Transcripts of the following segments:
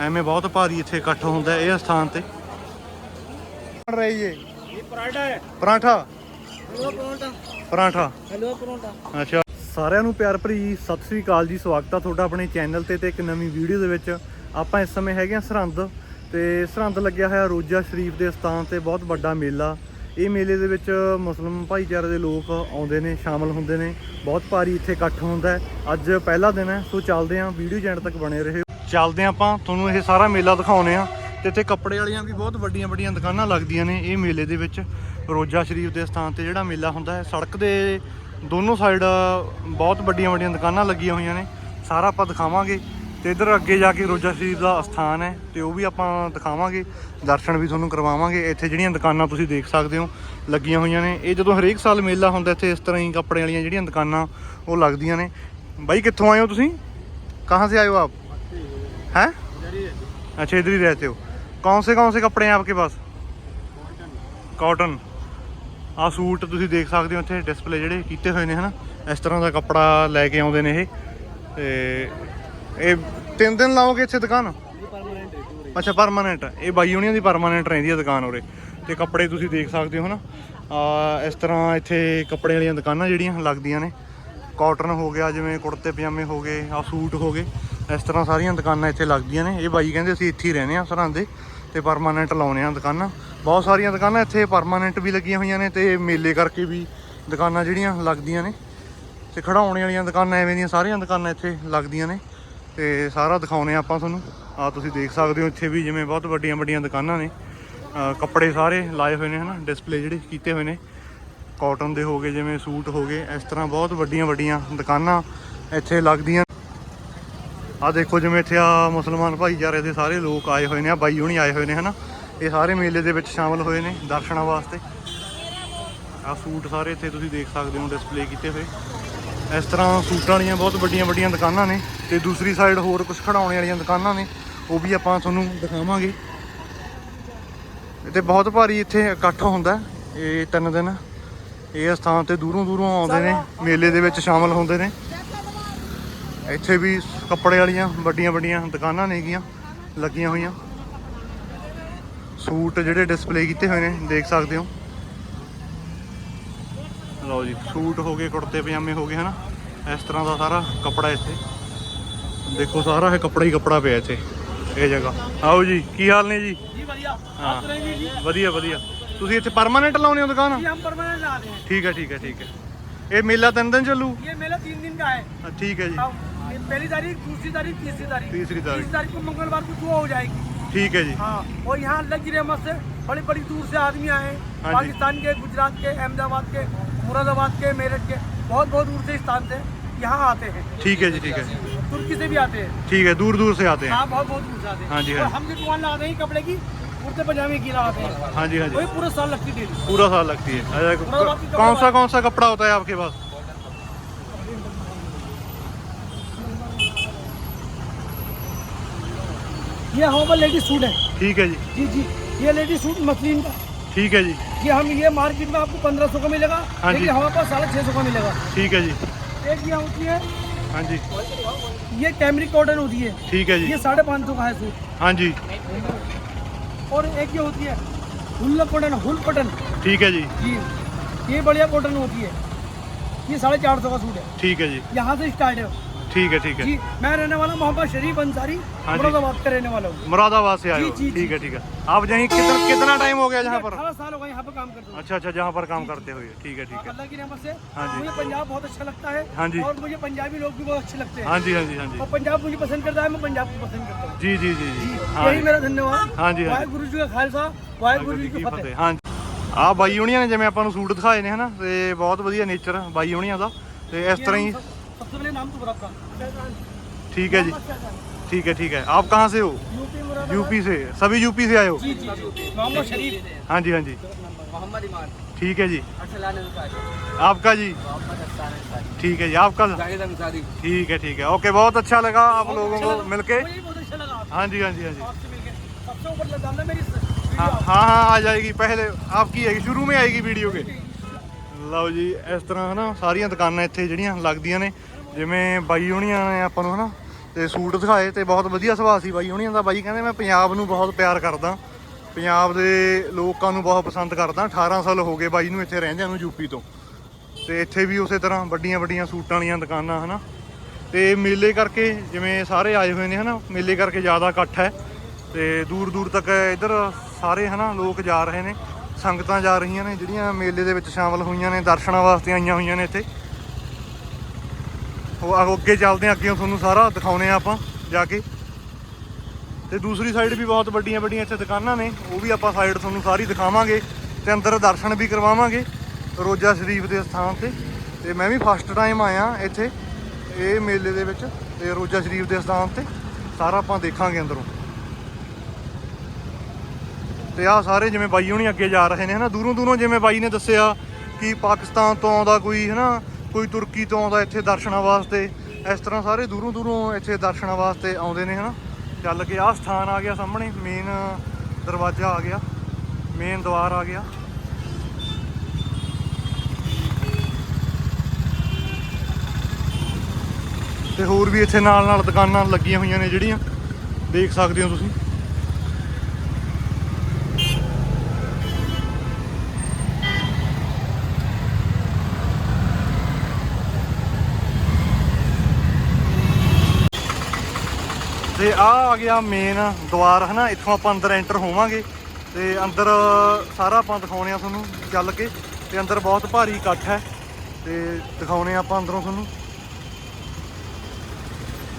ਐਵੇਂ ਬਹੁਤ ਭਾਰੀ ਇੱਥੇ ਇਕੱਠ ਹੁੰਦਾ ਇਹ ਸਥਾਨ ਤੇ। ਬਣ ਰਹੀ ਏ। ਇਹ ਪਰਾਂਠਾ ਪਰਾਂਠਾ? ਹਲਵਾ ਪਰਾਂਠਾ। ਅੱਛਾ। ਸਾਰਿਆਂ ਨੂੰ ਪਿਆਰ ਭਰੀ ਸਤਿ ਸ੍ਰੀ ਅਕਾਲ ਜੀ ਸਵਾਗਤ ਆ ਤੁਹਾਡਾ ਆਪਣੇ ਚੈਨਲ ਤੇ ਤੇ ਇੱਕ ਨਵੀਂ ਵੀਡੀਓ ਦੇ ਵਿੱਚ। ਆਪਾਂ ਇਸ ਸਮੇਂ ਹੈਗੇ ਆ ਸਰਹੰਦ ਤੇ ਸਰਹੰਦ ਲੱਗਿਆ ਹੋਇਆ ਰੋਜਾ ਸ਼ਰੀਫ ਦੇ ਸਥਾਨ ਤੇ ਬਹੁਤ ਵੱਡਾ ਮੇਲਾ। ਇਹ ਮੇਲੇ ਦੇ ਵਿੱਚ ਮੁਸਲਮ ਭਾਈਚਾਰੇ ਦੇ ਲੋਕ ਆਉਂਦੇ ਨੇ ਸ਼ਾਮਲ ਹੁੰਦੇ ਨੇ। ਬਹੁਤ ਭਾਰੀ ਇੱਥੇ ਇਕੱਠ ਹੁੰਦਾ ਅੱਜ ਪਹਿਲਾ ਦਿਨ ਹੈ ਸੋ ਚੱਲਦੇ ਆਂ ਵੀਡੀਓ ਜੈਂਟ ਤੱਕ ਬਣੇ ਰਹੇ। ਚੱਲਦੇ ਆਂ ਆਪਾਂ, ਤੁਹਾਨੂੰ ਇਹ ਸਾਰਾ ਮੇਲਾ ਦਿਖਾਉਨੇ ਆ ਤੇ ਇੱਥੇ ਕੱਪੜੇ ਵਾਲੀਆਂ ਵੀ ਬਹੁਤ ਵੱਡੀਆਂ ਵੱਡੀਆਂ ਦੁਕਾਨਾਂ ਲੱਗਦੀਆਂ ਨੇ ਇਹ ਮੇਲੇ ਦੇ ਵਿੱਚ। ਰੋਜ਼ਾ ਸ਼ਰੀਫ ਦੇ ਸਥਾਨ ਤੇ ਜਿਹੜਾ ਮੇਲਾ ਹੁੰਦਾ ਹੈ, ਸੜਕ ਦੇ ਦੋਨੋਂ ਸਾਈਡ ਬਹੁਤ ਵੱਡੀਆਂ ਵੱਡੀਆਂ ਦੁਕਾਨਾਂ ਲੱਗੀਆਂ ਹੋਈਆਂ ਨੇ। ਸਾਰਾ ਆਪਾਂ ਦਿਖਾਵਾਂਗੇ ਤੇ ਇਧਰ ਅੱਗੇ ਜਾ ਕੇ ਰੋਜ਼ਾ ਸ਼ਰੀਫ ਦਾ ਸਥਾਨ ਹੈ ਤੇ ਉਹ ਵੀ ਆਪਾਂ ਦਿਖਾਵਾਂਗੇ। ਦਰਸ਼ਨ ਵੀ ਤੁਹਾਨੂੰ ਕਰਵਾਵਾਂਗੇ। ਇੱਥੇ ਜਿਹੜੀਆਂ ਦੁਕਾਨਾਂ ਤੁਸੀਂ ਦੇਖ ਸਕਦੇ ਹੋ, ਲੱਗੀਆਂ ਹੋਈਆਂ ਨੇ। ਇਹ ਜਦੋਂ ਹਰੇਕ ਸਾਲ ਮੇਲਾ ਹੁੰਦਾ, ਇੱਥੇ ਇਸ ਤਰ੍ਹਾਂ ਹੀ ਕੱਪੜੇ ਵਾਲੀਆਂ ਜਿਹੜੀਆਂ ਦੁਕਾਨਾਂ ਉਹ ਲੱਗਦੀਆਂ ਨੇ। ਬਾਈ, ਕਿੱਥੋਂ ਆਏ ਹੋ ਤੁਸੀਂ? ਕਹਾਂ ਸੇ ਆਏ ਹੋ ਆਪ? हैं अच्छा इधर ही रहते हो कौन से कौन से कपड़े हैं आपके पास ਕਾਟਨ ਆ ਸੂਟ ਤੁਸੀਂ ਦੇਖ ਸਕਦੇ ਹੋ ਇੱਥੇ ਡਿਸਪਲੇ ਜਿਹੜੇ ਕੀਤੇ ਹੋਏ ਨੇ ਹਨਾ ਇਸ ਤਰ੍ਹਾਂ ਦਾ ਕੱਪੜਾ ਲੈ ਕੇ ਆਉਂਦੇ ਨੇ ਇਹ ਤੇ ਇਹ ਤਿੰਨ ਦਿਨ ਲਾਓਗੇ ਇੱਥੇ ਦੁਕਾਨ ये परमानेंट है पूरे ਅੱਛਾ ਪਰਮਾਨੈਂਟ ਇਹ ਬਾਈ ਹੁਣੀਆਂ ਦੀ ਪਰਮਾਨੈਂਟ ਰਹਿੰਦੀ ਹੈ ਦੁਕਾਨ ਉਰੇ ਤੇ ਕੱਪੜੇ ਤੁਸੀਂ ਦੇਖ ਸਕਦੇ ਹੋ ਹਨਾ ਆ ਇਸ ਤਰ੍ਹਾਂ ਇੱਥੇ ਕੱਪੜੇ ਵਾਲੀਆਂ ਦੁਕਾਨਾਂ ਜਿਹੜੀਆਂ ਲੱਗਦੀਆਂ ਨੇ ਕਾਟਨ ਹੋ ਗਿਆ ਜਿਵੇਂ ਕੁੜਤੇ ਪਜਾਮੇ ਹੋ ਗਏ ਆ ਸੂਟ ਹੋ ਗਏ ਇਸ ਤਰ੍ਹਾਂ ਸਾਰੀਆਂ ਦੁਕਾਨਾਂ ਇੱਥੇ ਲੱਗਦੀਆਂ ਨੇ। ਇਹ ਬਾਈ ਕਹਿੰਦੇ ਅਸੀਂ ਇੱਥੇ ਹੀ ਰਹਿੰਦੇ ਆ ਸਰਹੰਦ ਦੇ, ਤੇ ਪਰਮਾਨੈਂਟ ਲਾਉਨੇ ਆ ਦੁਕਾਨਾਂ। ਬਹੁਤ ਸਾਰੀਆਂ ਦੁਕਾਨਾਂ ਇੱਥੇ ਪਰਮਾਨੈਂਟ ਵੀ ਲੱਗੀਆਂ ਹੋਈਆਂ ਨੇ ਤੇ ਮੇਲੇ ਕਰਕੇ ਵੀ ਦੁਕਾਨਾਂ ਜਿਹੜੀਆਂ ਲੱਗਦੀਆਂ ਨੇ। ਤੇ ਖੜਾਉਣੇ ਵਾਲੀਆਂ ਦੁਕਾਨਾਂ ਐਵੇਂ ਦੀਆਂ ਸਾਰੀਆਂ ਦੁਕਾਨਾਂ ਇੱਥੇ ਲੱਗਦੀਆਂ ਨੇ। ਤੇ ਸਾਰਾ ਦਿਖਾਉਨੇ ਆ ਆਪਾਂ ਤੁਹਾਨੂੰ। ਆ ਤੁਸੀਂ ਦੇਖ ਸਕਦੇ ਹੋ ਇੱਥੇ ਵੀ ਜਿਵੇਂ ਬਹੁਤ ਵੱਡੀਆਂ ਵੱਡੀਆਂ ਦੁਕਾਨਾਂ ਨੇ। ਕੱਪੜੇ ਸਾਰੇ ਲਾਏ ਹੋਏ ਨੇ ਹਨਾ ਡਿਸਪਲੇ ਜਿਹੜੇ ਕੀਤੇ ਹੋਏ ਨੇ। ਕਾਟਨ ਦੇ ਹੋ ਗਏ, ਜਿਵੇਂ ਸੂਟ ਹੋ ਗਏ, ਇਸ ਤਰ੍ਹਾਂ ਬਹੁਤ ਵੱਡੀਆਂ ਵੱਡੀਆਂ ਦੁਕਾਨਾਂ ਇੱਥੇ ਲੱਗਦੀਆਂ ਆ ਦੇਖੋ ਜਿਵੇਂ ਇੱਥੇ ਆ ਮੁਸਲਮਾਨ ਭਾਈਚਾਰੇ ਦੇ ਸਾਰੇ ਲੋਕ ਆਏ ਹੋਏ ਨੇ ਆ ਬਾਈ ਹੁਣੀ ਆਏ ਹੋਏ ਨੇ, ਹਨਾ? ਇਹ ਸਾਰੇ ਮੇਲੇ ਦੇ ਵਿੱਚ ਸ਼ਾਮਲ ਹੋਏ ਨੇ ਦਰਸ਼ਨਾਂ ਵਾਸਤੇ। ਆ ਸੂਟ ਸਾਰੇ ਇੱਥੇ ਤੁਸੀਂ ਦੇਖ ਸਕਦੇ ਹੋ ਡਿਸਪਲੇ ਕੀਤੇ ਹੋਏ। ਇਸ ਤਰ੍ਹਾਂ ਸੂਟਾਂ ਵਾਲੀਆਂ ਬਹੁਤ ਵੱਡੀਆਂ ਵੱਡੀਆਂ ਦੁਕਾਨਾਂ ਨੇ ਤੇ ਦੂਸਰੀ ਸਾਈਡ ਹੋਰ ਕੁਝ ਖੜਾਉਣੇ ਵਾਲੀਆਂ ਦੁਕਾਨਾਂ ਨੇ, ਉਹ ਵੀ ਆਪਾਂ ਤੁਹਾਨੂੰ ਦਿਖਾਵਾਂਗੇ। ਤੇ ਬਹੁਤ ਭਾਰੀ ਇੱਥੇ ਇਕੱਠ ਹੁੰਦਾ, ਇਹ ਤਿੰਨ ਦਿਨ। ਇਹ ਸਥਾਨ ਤੇ ਦੂਰੋਂ ਦੂਰੋਂ ਆਉਂਦੇ ਨੇ, ਮੇਲੇ ਦੇ ਵਿੱਚ ਸ਼ਾਮਲ ਹੁੰਦੇ ਨੇ। ਇੱਥੇ ਵੀ ਕੱਪੜੇ ਵਾਲੀਆਂ ਵੱਡੀਆਂ ਵੱਡੀਆਂ ਦੁਕਾਨਾਂ ਨੇਗੀਆਂ ਲੱਗੀਆਂ ਹੋਈਆਂ। ਸੂਟ ਜਿਹੜੇ ਡਿਸਪਲੇ ਕੀਤੇ ਹੋਏ ਨੇ ਦੇਖ ਸਕਦੇ ਹੋ। ਲਓ ਜੀ ਸੂਟ ਹੋ ਗਏ ਕੁੜਤੇ ਪਜਾਮੇ ਹੋ ਗਏ ਹਨਾ। ਇਸ ਤਰ੍ਹਾਂ ਦਾ ਸਾਰਾ ਕੱਪੜਾ ਇੱਥੇ। ਦੇਖੋ ਸਾਰਾ ਇਹ ਕੱਪੜਾ ਹੀ ਕੱਪੜਾ ਪਿਆ ਇੱਥੇ ਇਹ ਜਗ੍ਹਾ। ਆਓ ਜੀ ਕੀ ਹਾਲ ਨੇ ਜੀ? ਜੀ ਵਧੀਆ। ਹਾਂ। ਵਧੀਆ ਵਧੀਆ। ਤੁਸੀਂ ਇੱਥੇ ਪਰਮਾਨੈਂਟ ਲਾਉਣੇ ਹੋ ਦੁਕਾਨ? ਜੀ ਹਮ ਪਰਮਾਨੈਂਟ ਲਾ ਰਹੇ ਠੀਕ ਹੈ ਠੀਕ ਹੈ ਠੀਕ ਹੈ। ਇਹ ਮੇਲਾ ਤਿੰਨ ਦਿਨ ਚੱਲੂ? ਇਹ ਮੇਲਾ 3 ਦਿਨ ਦਾ ਹੈ। ਠੀਕ ਹੈ ਜੀ। पहली तारीख दूसरी तारीख तीसरी तारीख। तीसरी तारीख। तारीख को मंगलवार को दुआ हो जाएगी। ठीक है जी। हाँ और यहाँ लग रहमत से बड़ी बड़ी दूर से आदमी आए हाँ। पाकिस्तान के गुजरात के अहमदाबाद के मुरादाबाद के मेरठ के बहुत बहुत दूर से स्थान से यहाँ आते हैं। ठीक है जी ठीक है। तुर्की से भी आते हैं। ठीक है दूर हाँ, दूर से आते हैं। हाँ बहुत बहुत दूर से आते हैं। हम भी दुकान लगाते हैं कपड़े की कुर्ते पजामे की लगाते हैं। हाँ जी हाँ जी। पूरा साल लगती है पूरा साल लगती है। कौन सा कौन सा कपड़ा होता है आपके पास? ये हमारा लेडीज़ सूट है। ठीक है जी। जी जी। ये लेडीज़ सूट मसलिन का। ठीक है जी। ये हम ये मार्केट में आपको पंद्रह सौ का मिलेगा हाँ जी। हमारे पास साढ़े छः सौ का मिलेगा। ठीक है जी। एक ये होती है हाँ जी। ये कैमरिक कॉटन होती है। ठीक है जी। ये साढ़े पाँच सौ का है सूट हाँ जी। और एक ये होती है हुल्ला कॉटन हुल कॉटन ठीक है जी। जी। ये बढ़िया कॉटन होती है। ये साढ़े चार सौ का सूट है। ठीक है जी। यहाँ से स्टार्ट है। ठीक है ठीक है जी मैं रहने वाला मोहम्मद शरीफ अंसारी हाँ जी। मुरादाबाद का रहने वाला हूँ मुरादाबाद से आए हो जी, जी, ठीक है ठीक है आप यहीं कितना कितना टाइम हो गया यहाँ पर अठारह साल हो गए यहाँ पे काम करते हुए अच्छा अच्छा जहाँ पर काम करते हुए ठीक है ठीक है अल्लाह की रहमत से हाँ जी। मुझे पंजाब बहुत अच्छा लगता है हाँ जी। और मुझे पंजाबी लोग भी बहुत अच्छे लगते हैं हाँ जी हाँ जी हाँ जी और पंजाब मुझे पसंद करता है मैं पंजाब को पसंद करता हूँ जी जी जी जी हाँ यही ਮੇਰਾ ਧੰਨਵਾਦ हाँ ਜੀ, ਹਾਂ ਜੀ। ਵਾਹਿਗੁਰੂ ਜੀ ਕਾ ਖਾਲਸਾ ਵਾਹਿਗੁਰੂ ਜੀ ਕੀ ਫਤਿਹ ਹਾਂਜੀ ਆ ਬਾਈ ਹੁਣੀਆਂ ਨੇ ਜਿਵੇਂ ਆਪਾਂ ਨੂੰ ਸੂਟ ਦਿਖਾਏ ਨੇ ਹਨਾ ਤੇ ਬਹੁਤ ਵਧੀਆ ਨੇਚਰ ਬਾਈ ਹੁਣੀਆਂ ਦਾ ਤੇ ਇਸ ਤਰ੍ਹਾਂ ਹੀ ठीक है जी। ठीक है ठीक है। आप कहाँ से हो? यूपी यूपी से। सभी यूपी से आए हो? मोहम्मद शरीफ। हाँ जी हाँ जी। मोहम्मद ठीक है जी। आपका जी? ठीक है जी आपका ठीक है ठीक है। ओके बहुत अच्छा लगा आप लोगों को मिलके। हाँ जी हाँ जी हाँ जी। हाँ, हाँ हाँ आ जाएगी। पहले आपकी आएगी शुरू में आएगी वीडियो के। ਲਓ ਜੀ, ਇਸ ਤਰ੍ਹਾਂ ਹਨਾ, ਸਾਰੀਆਂ ਦੁਕਾਨਾਂ ਇੱਥੇ ਜਿਹੜੀਆਂ ਲੱਗਦੀਆਂ ਨੇ, ਜਿਵੇਂ ਬਾਈ ਹੋਣੀਆਂ ਨੇ ਆਪਾਂ ਨੂੰ ਹਨਾ, ਤੇ ਸੂਟ ਦਿਖਾਏ ਤੇ ਬਹੁਤ ਵਧੀਆ ਸੁਭਾਅ ਸੀ ਬਾਈ ਹੁਣੀਆਂ ਦਾ। ਬਾਈ ਕਹਿੰਦੇ ਮੈਂ ਪੰਜਾਬ ਨੂੰ ਬਹੁਤ ਪਿਆਰ ਕਰਦਾ, ਪੰਜਾਬ ਦੇ ਲੋਕਾਂ ਨੂੰ ਬਹੁਤ ਪਸੰਦ ਕਰਦਾ 18 ਸਾਲ ਹੋ ਗਏ ਬਾਈ ਨੂੰ ਇੱਥੇ ਰਹਿੰਦਿਆਂ ਨੂੰ ਯੂਪੀ ਤੋਂ। ਤੇ ਇੱਥੇ ਵੀ ਉਸੇ ਤਰ੍ਹਾਂ ਵੱਡੀਆਂ ਵੱਡੀਆਂ ਸੂਟਾਂ ਵਾਲੀਆਂ ਦੁਕਾਨਾਂ ਹਨਾ। ਤੇ ਮੇਲੇ ਕਰਕੇ ਜਿਵੇਂ ਸਾਰੇ ਆਏ ਹੋਏ ਨੇ ਹਨਾ, ਮੇਲੇ ਕਰਕੇ ਜ਼ਿਆਦਾ ਇਕੱਠ ਹੈ। ਤੇ ਦੂਰ ਦੂਰ ਤੱਕ ਇੱਧਰ ਸਾਰੇ ਹਨਾ ਲੋਕ ਜਾ ਰਹੇ ਨੇ। ਸੰਗਤਾਂ ਜਾ ਰਹੀਆਂ ਨੇ, ਜਿਹੜੀਆਂ ਮੇਲੇ ਦੇ ਵਿੱਚ ਸ਼ਾਮਲ ਹੋਈਆਂ ਨੇ, ਦਰਸ਼ਨਾਂ ਵਾਸਤੇ ਆਈਆਂ ਹੋਈਆਂ ਨੇ ਇੱਥੇ। ਉਹ ਅੱਗੇ ਚੱਲਦੇ ਹਾਂ, ਅੱਗੇ ਤੁਹਾਨੂੰ ਸਾਰਾ ਦਿਖਾਉਨੇ ਆ ਆਪਾਂ ਜਾ ਕੇ। ਤੇ ਦੂਸਰੀ ਸਾਈਡ ਵੀ ਬਹੁਤ ਵੱਡੀਆਂ ਵੱਡੀਆਂ ਇੱਥੇ ਦੁਕਾਨਾਂ ਨੇ, ਉਹ ਵੀ ਆਪਾਂ ਸਾਈਡ ਤੁਹਾਨੂੰ ਸਾਰੀ ਦਿਖਾਵਾਂਗੇ ਤੇ ਅੰਦਰ ਦਰਸ਼ਨ ਵੀ ਕਰਵਾਵਾਂਗੇ ਰੋਜ਼ਾ ਸ਼ਰੀਫ ਦੇ ਸਥਾਨ ਤੇ। ਤੇ ਮੈਂ ਵੀ ਫਸਟ ਟਾਈਮ ਆਇਆ ਇੱਥੇ, ਇਹ ਮੇਲੇ ਦੇ ਵਿੱਚ ਤੇ ਰੋਜ਼ਾ ਸ਼ਰੀਫ ਦੇ ਸਥਾਨ ਤੇ। ਸਾਰਾ ਆਪਾਂ ਦੇਖਾਂਗੇ ਅੰਦਰੋਂ। ਤੇ ਆ ਸਾਰੇ ਜਿਵੇਂ ਬਾਈ ਹੁਣੀ ਅੱਗੇ ਜਾ ਰਹੇ ਨੇ, ਹਨਾ? ਦੂਰੋਂ ਦੂਰੋਂ ਜਿਵੇਂ ਬਾਈ ਨੇ ਦੱਸਿਆ ਕਿ ਪਾਕਿਸਤਾਨ ਤੋਂ ਆਉਂਦਾ ਕੋਈ, ਹਨਾ? ਕੋਈ ਤੁਰਕੀ ਤੋਂ ਆਉਂਦਾ ਇੱਥੇ ਦਰਸ਼ਨਾਂ ਵਾਸਤੇ। ਇਸ ਤਰ੍ਹਾਂ ਸਾਰੇ ਦੂਰੋਂ ਦੂਰੋਂ ਇੱਥੇ ਦਰਸ਼ਨਾਂ ਵਾਸਤੇ ਆਉਂਦੇ ਨੇ, ਹਨਾ? ਚੱਲ ਕੇ ਆਹ ਸਥਾਨ ਆ ਗਿਆ ਸਾਹਮਣੇ ਮੇਨ ਦਰਵਾਜ਼ਾ ਆ ਗਿਆ ਮੇਨ ਦੁਆਰ ਆ ਗਿਆ। ਤੇ ਹੋਰ ਵੀ ਇੱਥੇ ਨਾਲ ਨਾਲ ਦੁਕਾਨਾਂ ਲੱਗੀਆਂ ਹੋਈਆਂ ਨੇ ਜਿਹੜੀਆਂ, ਦੇਖ ਸਕਦੇ ਹੋ ਤੁਸੀਂ। ਤੇ ਆ ਆ ਗਿਆ ਮੇਨ ਦੁਆਰ, ਹਨਾ? ਇੱਥੋਂ ਆਪਾਂ ਅੰਦਰ ਐਂਟਰ ਹੋਵਾਂਗੇ ਤੇ ਅੰਦਰ ਸਾਰਾ ਆਪਾਂ ਦਿਖਾਉਣੇ ਆ ਤੁਹਾਨੂੰ ਚੱਲ ਕੇ ਤੇ ਅੰਦਰ ਬਹੁਤ ਭਾਰੀ ਇਕੱਠ ਹੈ ਤੇ ਦਿਖਾਉਣੇ ਆ ਆਪਾਂ ਅੰਦਰੋਂ ਤੁਹਾਨੂੰ।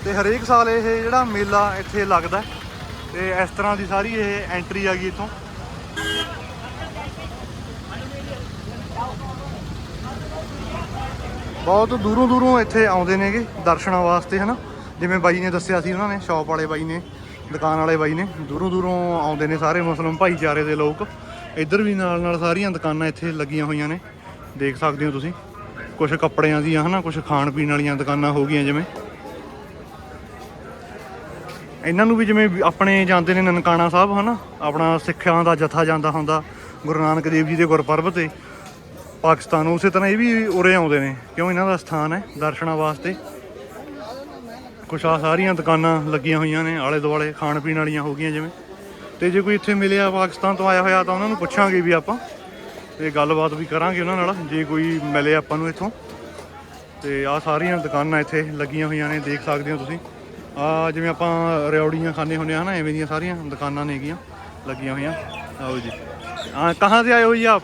ਤੇ ਹਰੇਕ ਸਾਲ ਇਹ ਜਿਹੜਾ ਮੇਲਾ ਇੱਥੇ ਲੱਗਦਾ ਹੈ ਤੇ ਇਸ ਤਰ੍ਹਾਂ ਦੀ ਸਾਰੀ ਇਹ ਐਂਟਰੀ ਆ ਗਈ ਇੱਥੋਂ। ਬਹੁਤ ਦੂਰੋਂ ਦੂਰੋਂ ਇੱਥੇ ਆਉਂਦੇ ਨੇਗੇ ਦਰਸ਼ਨਾਂ ਵਾਸਤੇ, ਹਨਾ? ਜਿਵੇਂ ਬਾਈ ਨੇ ਦੱਸਿਆ ਸੀ ਉਹਨਾਂ ਨੇ ਸ਼ਾਪ ਵਾਲੇ ਬਾਈ ਨੇ, ਦੁਕਾਨ ਵਾਲੇ ਬਾਈ ਨੇ, ਦੂਰੋਂ ਦੂਰੋਂ ਆਉਂਦੇ ਨੇ ਸਾਰੇ ਮੁਸਲਮਾਨ ਭਾਈਚਾਰੇ ਦੇ ਲੋਕ। ਇੱਧਰ ਵੀ ਨਾਲ ਨਾਲ ਸਾਰੀਆਂ ਦੁਕਾਨਾਂ ਇੱਥੇ ਲੱਗੀਆਂ ਹੋਈਆਂ ਨੇ। ਦੇਖ ਸਕਦੇ ਹੋ ਤੁਸੀਂ ਕੁਝ ਕੱਪੜਿਆਂ ਦੀਆਂ ਹਨਾ ਕੁਝ ਖਾਣ ਪੀਣ ਵਾਲੀਆਂ ਦੁਕਾਨਾਂ ਹੋ ਗਈਆਂ ਜਿਵੇਂ। ਇਹਨਾਂ ਨੂੰ ਵੀ ਜਿਵੇਂ ਆਪਣੇ ਜਾਂਦੇ ਨੇ ਨਨਕਾਣਾ ਸਾਹਿਬ ਹਨਾ, ਆਪਣਾ ਸਿੱਖਾਂ ਦਾ ਜਥਾ ਜਾਂਦਾ ਹੁੰਦਾ, ਗੁਰੂ ਨਾਨਕ ਦੇਵ ਜੀ ਦੇ ਗੁਰਪੁਰਬ ਤੇ। ਪਾਕਿਸਤਾਨ ਉਸੇ ਤਰ੍ਹਾਂ ਇਹ ਵੀ ਉਰੇ ਆਉਂਦੇ ਨੇ, ਕਿਉਂ ਇਹਨਾਂ ਦਾ ਸਥਾਨ ਹੈ ਦਰਸ਼ਨਾਂ ਵਾਸਤੇ? ਕੁਛ ਆ ਸਾਰੀਆਂ ਦੁਕਾਨਾਂ ਲੱਗੀਆਂ ਹੋਈਆਂ ਨੇ ਆਲੇ ਦੁਆਲੇ ਖਾਣ ਪੀਣ ਵਾਲੀਆਂ ਹੋ ਗਈਆਂ ਜਿਵੇਂ। ਤੇ ਜੇ ਕੋਈ ਇੱਥੇ ਮਿਲਿਆ ਪਾਕਿਸਤਾਨ ਤੋਂ ਆਇਆ ਹੋਇਆ ਤਾਂ ਉਹਨਾਂ ਨੂੰ ਪੁੱਛਾਂਗੇ ਵੀ ਆਪਾਂ ਤੇ ਗੱਲਬਾਤ ਵੀ ਕਰਾਂਗੇ ਉਹਨਾਂ ਨਾਲ ਜੇ ਕੋਈ ਮਿਲੇ ਆਪਾਂ ਨੂੰ ਇੱਥੋਂ। ਤੇ ਆ ਸਾਰੀਆਂ ਦੁਕਾਨਾਂ ਇੱਥੇ ਲੱਗੀਆਂ ਹੋਈਆਂ ਨੇ ਦੇਖ ਸਕਦੇ ਹੋ ਤੁਸੀਂ। ਆ ਜਿਵੇਂ ਆਪਾਂ ਰਿਉੜੀਆਂ ਖਾਣੇ ਹੁੰਦੇ ਆ ਨਾ ਐਵੇਂ ਦੀਆਂ ਸਾਰੀਆਂ ਦੁਕਾਨਾਂ ਨੇ ਨੇਗੀਆਂ ਲੱਗੀਆਂ ਹੋਈਆਂ। ਆਓ ਜੀ। ਆ ਕਹਾਂ ਸੇ ਆਏ ਹੋ ਜੀ ਆਪ?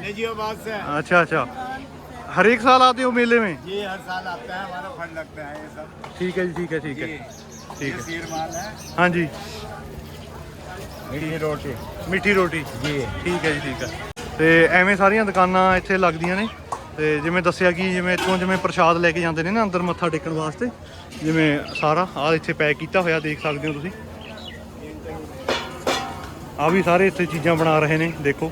ਨਿਜਾਮਾਬਾਦ ਸੇ। ਅੱਛਾ ਅੱਛਾ। हर एक साल आते हो मेले में ये हर साल आता है हमारा फंड लगता है ये सब ठीक है जी ठीक है ठीक है ये ठीक ये है सीर माल है हाँ जी मीठी रोटी ਮਿੱਠੀ ਰੋਟੀ जी ਠੀਕ ਹੈ ਜੀ ਠੀਕ ਹੈ ਤੇ ਐਵੇਂ ਸਾਰੀਆਂ ਦੁਕਾਨਾਂ ਇੱਥੇ ਲੱਗਦੀਆਂ ਨੇ ਤੇ ਜਿਵੇਂ ਦੱਸਿਆ ਕਿ ਜਿਵੇਂ ਇੱਥੋਂ ਜਿਵੇਂ ਪ੍ਰਸ਼ਾਦ ਲੈ ਕੇ ਜਾਂਦੇ ਨੇ ਨਾ ਅੰਦਰ ਮੱਥਾ ਟੇਕਣ ਵਾਸਤੇ ਜਿਵੇਂ ਸਾਰਾ ਆ ਇੱਥੇ ਪੈਕ ਕੀਤਾ ਹੋਇਆ ਦੇਖ ਸਕਦੇ ਹੋ ਤੁਸੀਂ ਆ ਵੀ ਸਾਰੇ ਇੱਥੇ ਚੀਜ਼ਾਂ ਬਣਾ ਰਹੇ ਨੇ ਦੇਖੋ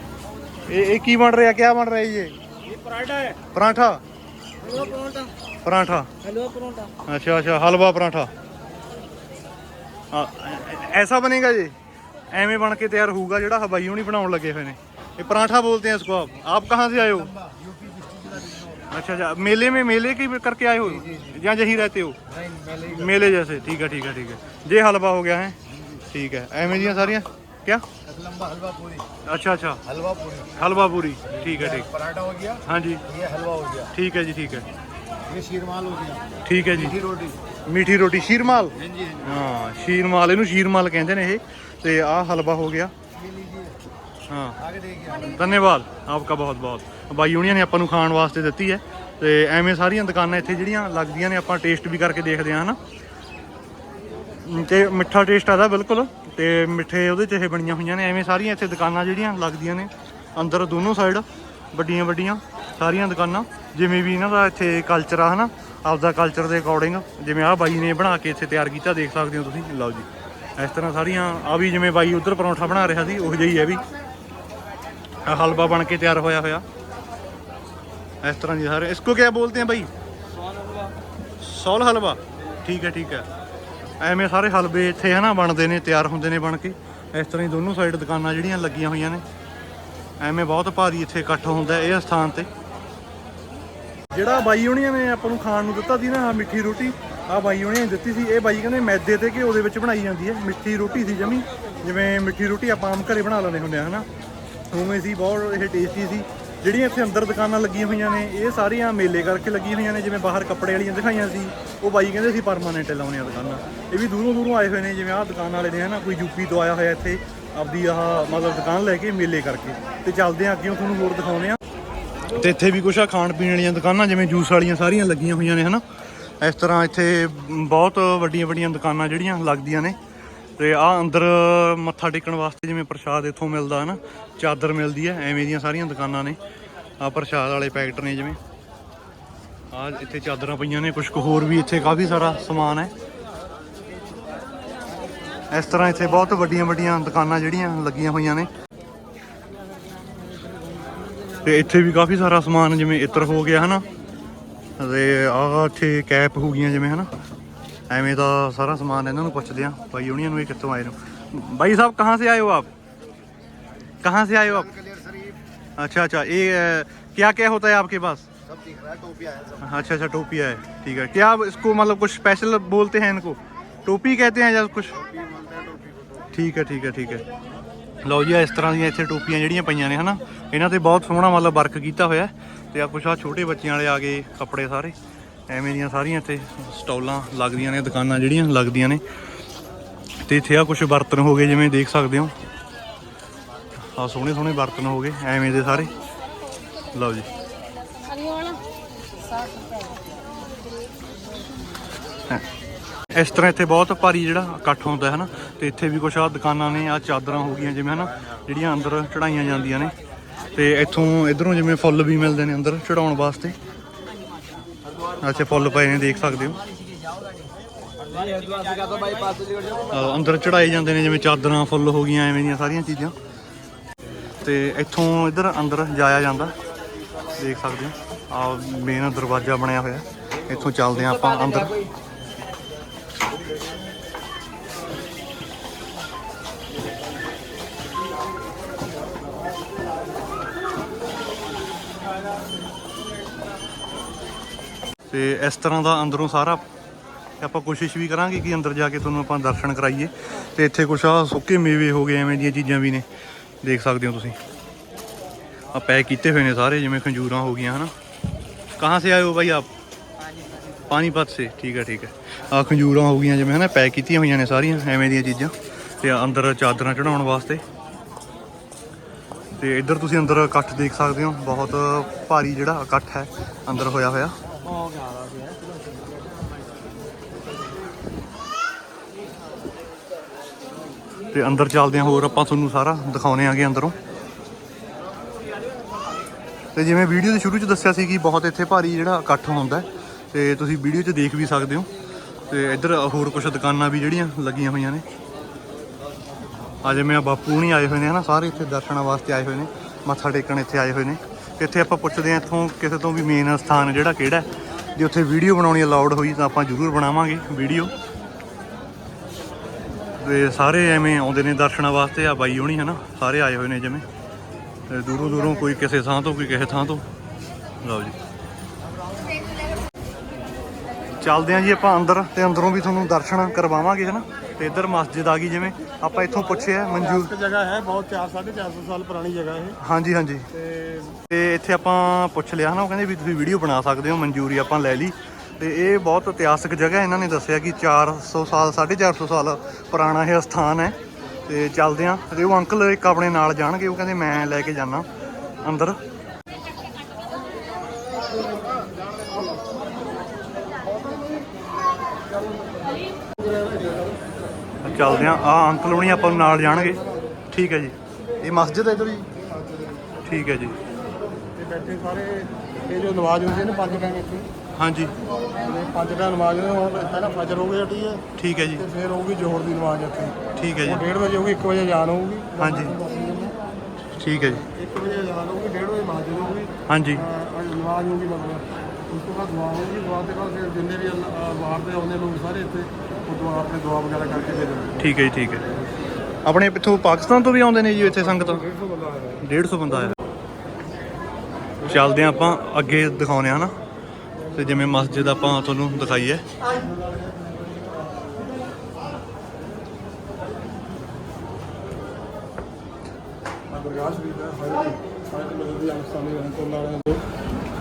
ਇਹ ਇਹ ਕੀ ਬਣ ਰਿਹਾ ਕਿਆ ਬਣ ਰਿਹਾ ਜੀ ਇਹ ये पराठा है ਪਰਾਂਠਾ हलवा परोठा ਪਰਾਂਠਾ हलवा परोठा अच्छा अच्छा हलवा पराठा हाँ, ऐसा बनेगा जी ਐਵੇਂ ਬਣ ਕੇ ਤਿਆਰ ਹੋਊਗਾ ਜਿਹੜਾ ਹਵਾਈ ਹੁਣੀ ਬਣਾਉਣ ਲੱਗੇ ਹੋਏ ਨੇ ਇਹ पराठा बोलते हैं इसको आप आप कहाँ से आए हो अच्छा अच्छा मेले में मेले की करके आए हो या यहीं रहते हो मेले जैसे ठीक है ठीक है ठीक है ये हलवा हो गया है ठीक है ਐਵੇਂ ਦੀਆਂ ਸਾਰੀਆਂ क्या लंबा हलवा पूरी अच्छा अच्छा हलवा पूरी हलवा पूरी ठीक है ठीक पराठा हो गया हाँ जी ये हलवा हो गया ठीक है जी ठीक है ये शीरमाल हो गया ठीक है जी मीठी रोटी ਮੀਠੀ ਰੋਟੀ ਸ਼ੀਰਮਾਲ हाँ जी हाँ ਹਾਂ ਸ਼ੀਰਮਾਲ ਇਹਨੂੰ ਸ਼ੀਰਮਾਲ ਕਹਿੰਦੇ ਨੇ ਇਹ ਤੇ ਆਹ ਹਲਵਾ ਹੋ ਗਿਆ जी ये लीजिए ਹਾਂ आगे देखिए ਧੰਨਵਾਦ ਆਪਕਾ ਬਹੁਤ ਬਹੁਤ ਬਾਈ ਹੁਣੀਆਂ ਨੇ ਆਪਾਂ ਨੂੰ ਖਾਣ ਵਾਸਤੇ ਦਿੱਤੀ ਹੈ ਤੇ ਐਵੇਂ ਸਾਰੀਆਂ ਦੁਕਾਨਾਂ ਇੱਥੇ ਜਿਹੜੀਆਂ ਲੱਗਦੀਆਂ ਨੇ ਆਪਾਂ ਟੇਸਟ ਵੀ ਕਰਕੇ ਦੇਖਦੇ ਹਾਂ ਹਨਾ ਅਮ ਤੇ ਮਿੱਠਾ ਟੇਸਟ ਆਦਾ ਬਿਲਕੁਲ ਤੇ ਮਿੱਠੇ ਉਹਦੇ ਚ ਇਹ ਬਣੀਆਂ ਹੋਈਆਂ ਨੇ ਐਵੇਂ ਸਾਰੀਆਂ ਇੱਥੇ ਦੁਕਾਨਾਂ ਜਿਹੜੀਆਂ ਲੱਗਦੀਆਂ ਨੇ ਅੰਦਰ ਦੋਨੋਂ ਸਾਈਡ ਵੱਡੀਆਂ ਵੱਡੀਆਂ ਸਾਰੀਆਂ ਦੁਕਾਨਾਂ ਜਿਵੇਂ ਵੀ ਇਹਨਾਂ ਦਾ ਇੱਥੇ ਕਲਚਰ ਆ ਹਨਾ ਆਪਦਾ ਕਲਚਰ ਦੇ ਅਕੋਰਡਿੰਗ ਜਿਵੇਂ ਆਹ ਬਾਈ ਨੇ ਬਣਾ ਕੇ ਇੱਥੇ ਤਿਆਰ ਕੀਤਾ ਦੇਖ ਸਕਦੇ ਹੋ ਤੁਸੀਂ ਲਓ ਜੀ। ਇਸ ਤਰ੍ਹਾਂ ਸਾਰੀਆਂ ਆ ਵੀ ਜਿਵੇਂ ਬਾਈ ਉਧਰ ਪਰੌਂਠਾ ਬਣਾ ਰਿਹਾ ਸੀ ਉਹ ਜਿਹੀ ਹੈ ਵੀ। ਹਲਵਾ ਬਣ ਕੇ ਤਿਆਰ ਹੋਇਆ ਹੋਇਆ। ਇਸ ਤਰ੍ਹਾਂ ਜੀ ਸਾਰੇ। ਇਸ ਕੋ ਕੀ ਬੋਲਦੇ ਆ ਬਾਈ? ਸੌਲ ਹਲਵਾ। ਸੌਲ ਹਲਵਾ। ਠੀਕ ਹੈ ਠੀਕ ਹੈ। ਐਵੇਂ ਸਾਰੇ ਹਲਵੇ ਇੱਥੇ ਹਨਾ ਬਣਦੇ ਨੇ, ਤਿਆਰ ਹੁੰਦੇ ਨੇ ਬਣ ਕੇ। ਇਸ ਤਰ੍ਹਾਂ ਹੀ ਦੋਨੋਂ ਸਾਈਡ ਦੁਕਾਨਾਂ ਜਿਹੜੀਆਂ ਲੱਗੀਆਂ ਹੋਈਆਂ ਨੇ। ਐਵੇਂ ਬਹੁਤ ਭਾਰੀ ਇੱਥੇ ਇਕੱਠ ਹੁੰਦਾ ਇਹ ਸਥਾਨ ਤੇ। ਜਿਹੜਾ ਬਾਈ ਹੋਣੀਆਂ ਨੇ ਆਪਾਂ ਨੂੰ ਖਾਣ ਨੂੰ ਦਿੱਤਾ ਸੀ ਨਾ, ਆਹ ਮਿੱਠੀ ਰੋਟੀ ਆ ਬਾਈ ਉਹਨੇ ਦਿੱਤੀ ਸੀ। ਇਹ ਬਾਈ ਕਹਿੰਦੇ ਮੈਦੇ ਤੇ ਘਿਓ ਦੇ ਵਿੱਚ ਬਣਾਈ ਜਾਂਦੀ ਹੈ। ਮਿੱਠੀ ਰੋਟੀ ਸੀ ਜਮੀ। ਜਿਵੇਂ ਮਿੱਠੀ ਰੋਟੀ ਆਪਾਂ ਆਮ ਘਰੇ ਬਣਾ ਲੈਂਦੇ ਹੁੰਦੇ ਆ, ਹਨਾ। ਉਵੇਂ ਸੀ, ਬਹੁਤ ਇਹ ਟੇਸਟੀ ਸੀ। ਜਿਹੜੀਆਂ ਇੱਥੇ ਅੰਦਰ ਦੁਕਾਨਾਂ ਲੱਗੀਆਂ ਹੋਈਆਂ ਨੇ, ਇਹ ਸਾਰੀਆਂ ਮੇਲੇ ਕਰਕੇ ਲੱਗੀਆਂ ਹੋਈਆਂ ਨੇ, ਜਿਵੇਂ ਬਾਹਰ ਕੱਪੜੇ ਵਾਲੀਆਂ ਦਿਖਾਈਆਂ ਸੀ, ਉਹ ਬਾਈ ਕਹਿੰਦੇ ਸੀ ਪਰਮਾਨੈਂਟ ਲਾਉਣੇ ਆ ਦੁਕਾਨਾਂ। ਇਹ ਵੀ ਦੂਰੋਂ ਦੂਰੋਂ ਆਏ ਹੋਏ ਨੇ, ਜਿਵੇਂ ਆਹ ਦੁਕਾਨ ਵਾਲੇ ਨੇ ਹਨਾ, ਕੋਈ ਯੂਪੀ ਤੋਂ ਆਇਆ ਹੋਇਆ ਇੱਥੇ, ਆਪਦੀ ਆਹ ਮਤਲਬ ਦੁਕਾਨ ਲੈ ਕੇ ਮੇਲੇ ਕਰਕੇ। ਤੇ ਚੱਲਦੇ ਆ ਅੱਗੇ ਤੁਹਾਨੂੰ ਹੋਰ ਦਿਖਾਉਂਦੇ ਆ ਤੇ ਇੱਥੇ ਵੀ ਕੁਛ ਆ, ਖਾਣ ਪੀਣ ਵਾਲੀਆਂ ਦੁਕਾਨਾਂ, ਜਿਵੇਂ ਜੂਸ ਵਾਲੀਆਂ ਸਾਰੀਆਂ ਲੱਗੀਆਂ ਹੋਈਆਂ ਨੇ ਹਨਾ। ਇਸ ਤਰ੍ਹਾਂ ਇੱਥੇ ਬਹੁਤ ਵੱਡੀਆਂ ਵੱਡੀਆਂ ਦੁਕਾਨਾਂ ਜਿਹੜੀਆਂ ਲੱਗਦੀਆਂ ਨੇ। ਤੇ ਆ ਅੰਦਰ ਮੱਥਾ ਟੇਕਣ ਵਾਸਤੇ ਜਿਵੇਂ ਪ੍ਰਸ਼ਾਦ ਇੱਥੋਂ ਮਿਲਦਾ ਹੈ ਨਾ ਚਾਦਰ ਮਿਲਦੀ ਹੈ, ਐਵੇਂ ਦੀਆਂ ਸਾਰੀਆਂ ਦੁਕਾਨਾਂ ਨੇ। ਆ ਪ੍ਰਸ਼ਾਦ ਵਾਲੇ ਪੈਕਟ ਨੇ ਜਿਵੇਂ। ਆ ਇੱਥੇ ਚਾਦਰਾਂ ਪਈਆਂ ਨੇ ਕੁਝ ਕੁ ਹੋਰ ਵੀ ਇੱਥੇ ਕਾਫੀ ਸਾਰਾ ਸਮਾਨ ਹੈ। ਇਸ ਤਰ੍ਹਾਂ ਇੱਥੇ ਬਹੁਤ ਵੱਡੀਆਂ ਵੱਡੀਆਂ ਦੁਕਾਨਾਂ ਜਿਹੜੀਆਂ ਲੱਗੀਆਂ ਹੋਈਆਂ ਨੇ। ਤੇ ਇੱਥੇ ਵੀ ਕਾਫੀ ਸਾਰਾ ਸਮਾਨ ਜਿਵੇਂ ਇਤਰ ਹੋ ਗਿਆ ਹਨਾ। ਤੇ ਆਹ ਇੱਥੇ ਕੈਪ ਹੋ ਗਈਆਂ ਜਿਵੇਂ ਹਨਾ। ਐਵੇਂ ਦਾ ਸਾਰਾ ਸਮਾਨ ਇਹਨਾਂ ਨੂੰ ਪੁੱਛਦੇ ਆ ਭਾਈ ਉਹਨੀਆਂ ਨੂੰ ਇਹ ਕਿੱਥੋਂ ਆਏ ਨੂੰ ਭਾਈ ਸਾਹਿਬ ਕਹਾਂ ਸੇ ਆਏ ਹੋ ਆਪ कहाँ से आए हो आप क्लियर शरीफ अच्छा अच्छा ये क्या क्या होता है आपके पास सब दिख रहा है टोपिया है सब अच्छा अच्छा टोपिया है ठीक है क्या आप इसको मतलब कुछ स्पेशल बोलते हैं इनको टोपी कहते हैं या कुछ टोपी बोलते हैं टोपी को तो ਠੀਕ ਹੈ ਠੀਕ ਹੈ ਠੀਕ ਹੈ ਲਓ ਜੀ ਆਹ ਇਸ ਤਰ੍ਹਾਂ ਦੀਆਂ ਇੱਥੇ ਟੋਪੀਆਂ ਜਿਹੜੀਆਂ ਪਈਆਂ ਨੇ ਹਨਾ ਇਹਨਾਂ ਤੇ ਬਹੁਤ ਸੋਹਣਾ ਮਤਲਬ ਵਰਕ ਕੀਤਾ ਹੋਇਆ ਹੈ। ਤੇ ਆ ਕੁਛ ਆ ਛੋਟੇ ਬੱਚਿਆਂ ਵਾਲੇ ਆ ਗਏ ਕੱਪੜੇ ਸਾਰੇ ਐਵੇਂ ਦੀਆਂ ਸਾਰੀਆਂ ਇੱਥੇ ਸਟਾਲਾਂ ਲੱਗਦੀਆਂ ਨੇ, ਦੁਕਾਨਾਂ ਜਿਹੜੀਆਂ ਲੱਗਦੀਆਂ ਨੇ। ਤੇ ਇੱਥੇ ਆ ਕੁਝ ਬਰਤਨ ਹੋ ਗਏ, ਜਿਵੇਂ ਦੇਖ ਸਕਦੇ ਹੋ। ਆ ਸੋਹਣੇ ਸੋਹਣੇ ਬਰਤਨ ਹੋ ਗਏ, ਐਵੇਂ ਦੇ ਸਾਰੇ। ਲਓ ਜੀ। ਇਸ ਤਰ੍ਹਾਂ ਇੱਥੇ ਬਹੁਤ ਭਾਰੀ ਜਿਹੜਾ ਇਕੱਠ ਹੁੰਦਾ ਹੈ ਨਾ, ਤੇ ਇੱਥੇ ਵੀ ਕੁਛ ਆ ਦੁਕਾਨਾਂ ਨੇ ਆ ਚਾਦਰਾਂ ਹੋ ਗਈਆਂ, ਜਿਵੇਂ ਹਨਾ, ਜਿਹੜੀਆਂ ਅੰਦਰ ਚੜਾਈਆਂ ਜਾਂਦੀਆਂ ਨੇ। ਤੇ ਇੱਥੋਂ ਇਧਰੋਂ ਜਿਵੇਂ ਫੁੱਲ ਵੀ ਮਿਲਦੇ ਨੇ ਅੰਦਰ ਚੜਾਉਣ ਵਾਸਤੇ। ਅੱਛਾ, ਫੁੱਲ ਪਏ ਨੇ, ਦੇਖ ਸਕਦੇ ਹੋ। ਅਹ, ਅੰਦਰ ਚੜਾਏ ਜਾਂਦੇ ਨੇ, ਜਿਵੇਂ ਚਾਦਰਾਂ ਫੁੱਲ ਹੋ ਗਈਆਂ, ਐਵੇਂ ਦੀਆਂ ਸਾਰੀਆਂ ਚੀਜ਼ਾਂ। ਤੇ ਇੱਥੋਂ ਇਧਰ ਅੰਦਰ ਜਾਇਆ ਜਾਂਦਾ। ਦੇਖ ਸਕਦੇ ਹੋ। ਆ ਮੇਨ ਦਰਵਾਜ਼ਾ ਬਣਿਆ ਹੋਇਆ। ਇੱਥੋਂ ਚੱਲਦੇ ਹਾਂ ਆਪਾਂ ਅੰਦਰ। ਤੇ ਇਸ ਤਰ੍ਹਾਂ ਦਾ ਅੰਦਰੋਂ ਸਾਰਾ ਆਪਾਂ ਕੋਸ਼ਿਸ਼ ਵੀ ਕਰਾਂਗੇ ਕਿ ਅੰਦਰ ਜਾ ਕੇ ਤੁਹਾਨੂੰ ਆਪਾਂ ਦਰਸ਼ਨ ਕਰਾਈਏ। ਤੇ ਇੱਥੇ ਕੁਛ ਆ ਸੁੱਕੇ ਮੇਵੇ ਹੋ ਗਏ ਐਵੇਂ ਦੀਆਂ ਚੀਜ਼ਾਂ ਵੀ ਨੇ। ਦੇਖ ਸਕਦੇ ਹੋ ਤੁਸੀਂ। ਆ ਪੈਕ ਕੀਤੇ ਹੋਏ ਨੇ ਸਾਰੇ, ਜਿਵੇਂ ਖੰਜੂਰਾਂ ਹੋ ਗਈਆਂ, ਹਨਾ। ਕਹਾਂ ਸੇ ਆਏ ਹੋ ਭਾਈ ਆਪ? ਪਾਣੀਪਤ ਸੇ। ਠੀਕ ਹੈ ਠੀਕ ਹੈ। ਆ ਖੰਜੂਰਾਂ ਹੋ ਗਈਆਂ, ਜਿਵੇਂ, ਹਨਾ, ਪੈਕ ਕੀਤੀਆਂ ਹੋਈਆਂ ਨੇ ਸਾਰੀਆਂ ਐਵੇਂ ਦੀਆਂ ਚੀਜ਼ਾਂ। ਤੇ ਅੰਦਰ ਚਾਦਰਾਂ ਚੜਾਉਣ ਵਾਸਤੇ। ਤੇ ਇੱਧਰ ਤੁਸੀਂ ਅੰਦਰ ਇਕੱਠ ਦੇਖ ਸਕਦੇ ਹੋ। ਬਹੁਤ ਭਾਰੀ ਜਿਹੜਾ ਇਕੱਠ ਹੈ, ਅੰਦਰ ਹੋਇਆ ਹੋਇਆ। ਤੇ ਅੰਦਰ ਚੱਲਦੇ ਹਾਂ ਹੋਰ ਆਪਾਂ ਤੁਹਾਨੂੰ ਸਾਰਾ ਦਿਖਾਉਣੇ ਆਗੇ ਅੰਦਰੋਂ। ਤੇ ਜਿਵੇਂ ਵੀਡੀਓ ਦੇ ਸ਼ੁਰੂ 'ਚ ਦੱਸਿਆ ਸੀ ਕਿ ਬਹੁਤ ਇੱਥੇ ਭਾਰੀ ਜਿਹੜਾ ਇਕੱਠ ਹੁੰਦਾ ਹੈ, ਤੇ ਤੁਸੀਂ ਵੀਡੀਓ 'ਚ ਦੇਖ ਵੀ ਸਕਦੇ ਹੋ। ਤੇ ਇੱਧਰ ਹੋਰ ਕੁਝ ਦੁਕਾਨਾਂ ਵੀ ਜਿਹੜੀਆਂ ਲੱਗੀਆਂ ਹੋਈਆਂ ਨੇ। ਆ ਜਿਵੇਂ ਆ ਬਾਪੂ ਨਹੀਂ ਆਏ ਹੋਏ ਨੇ ਹਨਾ, ਸਾਰੇ ਇੱਥੇ ਦਰਸ਼ਨਾਂ ਵਾਸਤੇ ਆਏ ਹੋਏ ਨੇ, ਮੱਥਾ ਟੇਕਣ ਇੱਥੇ ਆਏ ਹੋਏ ਨੇ। ਇੱਥੇ ਆਪਾਂ ਪੁੱਛਦੇ ਹਾਂ ਇੱਥੋਂ ਕਿਸੇ ਤੋਂ ਵੀ ਮੇਨ ਸਥਾਨ ਜਿਹੜਾ ਕਿਹੜਾ ਜੇ ਉੱਥੇ ਵੀਡੀਓ ਬਣਾਉਣੀ ਅਲਾਉਡ ਹੋਈ ਤਾਂ ਆਪਾਂ ਜ਼ਰੂਰ ਬਣਾਵਾਂਗੇ ਵੀਡੀਓ। ਤੇ ਸਾਰੇ ਐਵੇਂ ਆਉਂਦੇ ਨੇ ਦਰਸ਼ਨਾਂ ਵਾਸਤੇ ਆ ਬਾਈ ਹੋਣੀ ਹਨਾ, ਸਾਰੇ ਆਏ ਹੋਏ ਨੇ ਜਿਵੇਂ। ਤੇ ਦੂਰੋਂ ਦੂਰੋਂ ਕੋਈ ਕਿਸੇ ਥਾਂ ਤੋਂ, ਕੋਈ ਕਿਸੇ ਥਾਂ ਤੋਂ। ਲਓ ਜੀ। ਚੱਲਦੇ ਆਂ ਜੀ ਆਪਾਂ ਅੰਦਰ ਤੇ ਅੰਦਰੋਂ ਵੀ ਤੁਹਾਨੂੰ ਦਰਸ਼ਨ ਕਰਵਾਵਾਂਗੇ ਹਨਾ। ਤੇ ਇੱਧਰ ਮਸਜਿਦ ਆ ਗਈ ਜਿਵੇਂ ਆਪਾਂ ਇੱਥੋਂ ਪੁੱਛਿਆ ਮਨਜੂਰ। ਇੱਕ ਜਗ੍ਹਾ ਹੈ ਬਹੁਤ 4 450 ਸਾਲ ਪੁਰਾਣੀ ਜਗ੍ਹਾ ਇਹ। ਹਾਂਜੀ ਹਾਂਜੀ। ਤੇ ਤੇ ਇੱਥੇ ਆਪਾਂ ਪੁੱਛ ਲਿਆ ਹਨਾ ਉਹ ਕਹਿੰਦੇ ਵੀ ਤੁਸੀਂ ਵੀਡੀਓ ਬਣਾ ਸਕਦੇ ਹੋ ਮਨਜ਼ੂਰੀ ਆਪਾਂ ਲੈ ਲਈ। ਤੇ ਇਹ ਬਹੁਤ ਇਤਿਹਾਸਕ ਜਗ੍ਹਾ ਇਹਨਾਂ ਨੇ ਦੱਸਿਆ ਕਿ 400 ਸਾਲ 450 ਸਾਲ ਪੁਰਾਣਾ ਇਹ ਸਥਾਨ ਹੈ। ਤੇ ਚੱਲਦੇ ਆਂ ਤੇ ਉਹ ਅੰਕਲ ਇੱਕ ਆਪਣੇ ਨਾਲ ਜਾਣਗੇ ਉਹ ਕਹਿੰਦੇ ਮੈਂ ਲੈ ਕੇ ਜਾਣਾ ਅੰਦਰ। ਚੱਲਦੇ ਆਂ ਆ ਅੰਕਲ ਹੁਣੀ ਆਪਾਂ ਨੂੰ ਨਾਲ ਜਾਣਗੇ। ਠੀਕ ਹੈ ਜੀ। ਇਹ ਮਸਜਿਦ ਹੈ ਇੱਧਰ ਜੀ? ਠੀਕ ਹੈ ਜੀ। ਤੇ ਬੈਠੇ ਸਾਰੇ। ਇਹ ਜੋ ਨਮਾਜ਼ ਹੁੰਦੀ ਹੈ ਨਾ ਪੰਜ ਟਾਈਮ ਇੱਥੇ। ਹਾਂਜੀ। ਇਹ ਪੰਜ ਟਾਈਮ ਨਮਾਜ਼ ਹੁੰਦੀ ਹੈ, ਹੁਣ ਪਹਿਲਾਂ ਫਜਰ ਹੋ ਗਈ ਹਟੀ ਹੈ। ਠੀਕ ਹੈ ਜੀ। ਤੇ ਫਿਰ ਹੋਊਗੀ ਜ਼ੋਹਰ ਦੀ ਨਮਾਜ਼ ਇੱਥੇ। ਠੀਕ ਹੈ ਉਹ ਜੀ 1:30 ਵਜੇ ਹੋਊਗੀ 1 ਵਜੇ ਜਾਣ ਹੋਊਗੀ। ਹਾਂਜੀ। ਠੀਕ ਹੈ ਜੀ। 1 ਵਜੇ ਜਾਣ ਹੋਊਗੀ 1:30 ਵਜੇ ਮਸਜਿਦ ਹੋਊਗੀ। ਹਾਂਜੀ। ਨਮਾਜ਼ ਹੋਊਗੀ ਮਤਲਬ ਪੂਰਾ ਦੁਆ ਹੋਊਗੀ ਦੁਆ ਤੇ ਬਾਅਦ ਫਿਰ ਜਿੰਨੇ ਵੀ ਬਾਹਰ ਦੇ ਆਉਂਦੇ ਲੋਕ ਸਾਰੇ ਇੱਥੇ ਉਹ ਦੁਆ ਆਪਣੇ ਦੁਆ ਵਗੈਰਾ ਕਰਕੇ ਦੇ ਦਿੰਦੇ ਠੀਕ ਹੈ ਜੀ ਠੀਕ ਹੈ। ਆਪਣੇ ਪਿੱਥੋਂ ਪਾਕਿਸਤਾਨ ਤੋਂ ਵੀ ਆਉਂਦੇ ਨੇ ਜੀ ਇੱਥੇ ਸੰਗਤ? 150 ਬੰਦਾ ਆਇਆ। ਚੱਲਦੇ ਹਾਂ ਆਪਾਂ ਅੱਗੇ ਦਿਖਾਉਨੇ ਆ ਨਾ। ਤੇ ਜਿਵੇਂ ਮਸਜਿਦ ਆਪਾਂ ਤੁਹਾਨੂੰ ਦਿਖਾਈਏ। ਆ ਗੁਰਗਾਸ ਵੀ ਦਾ ਹਰ ਹਰ ਮਦਦ ਦੀ ਆਸਾਨੀ ਰਹਿਣ ਤੋਂ ਨਾਲ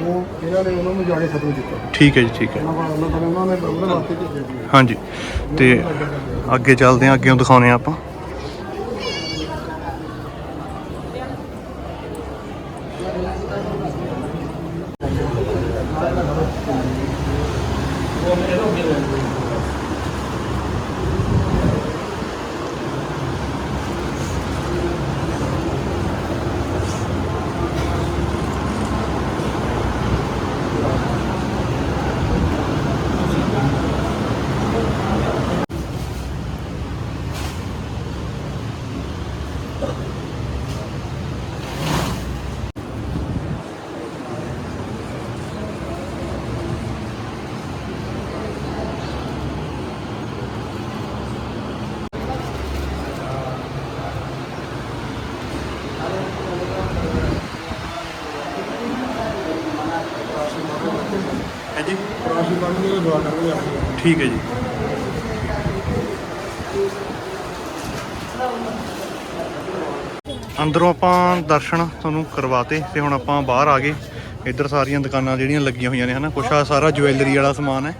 ਉਹ ਇਹਨਾਂ ਨੇ ਉਹਨਾਂ ਨੂੰ ਜਾ ਕੇ ਖਤਮ ਕੀਤਾ। ਠੀਕ ਹੈ ਜੀ ਠੀਕ ਹੈ। ਉਹਨਾਂ ਕੋਲ ਅੱਲਾਹ ਤਾਲਾ ਉਹਨਾਂ ਨੇ ਉਹਨਾਂ ਵਾਸਤੇ ਭੇਜਿਆ। ਸੀ ਹਾਂਜੀ। ਤੇ ਅੱਗੇ ਚੱਲਦੇ ਹਾਂ ਅੱਗੇੋਂ ਦਿਖਾਉਨੇ ਆ ਆਪਾਂ। ਠੀਕ ਹੈ ਜੀ। ਅੰਦਰੋਂ ਆਪਾਂ ਦਰਸ਼ਨ ਤੁਹਾਨੂੰ ਕਰਵਾਤੇ ਤੇ ਹੁਣ ਆਪਾਂ ਬਾਹਰ ਆ ਗਏ। ਇੱਧਰ ਸਾਰੀਆਂ ਦੁਕਾਨਾਂ ਜਿਹੜੀਆਂ ਲੱਗੀਆਂ ਹੋਈਆਂ ਨੇ ਹਨਾ, ਕੁਛ ਆ ਸਾਰਾ ਜੁਐਲਰੀ ਵਾਲਾ ਸਮਾਨ ਹੈ।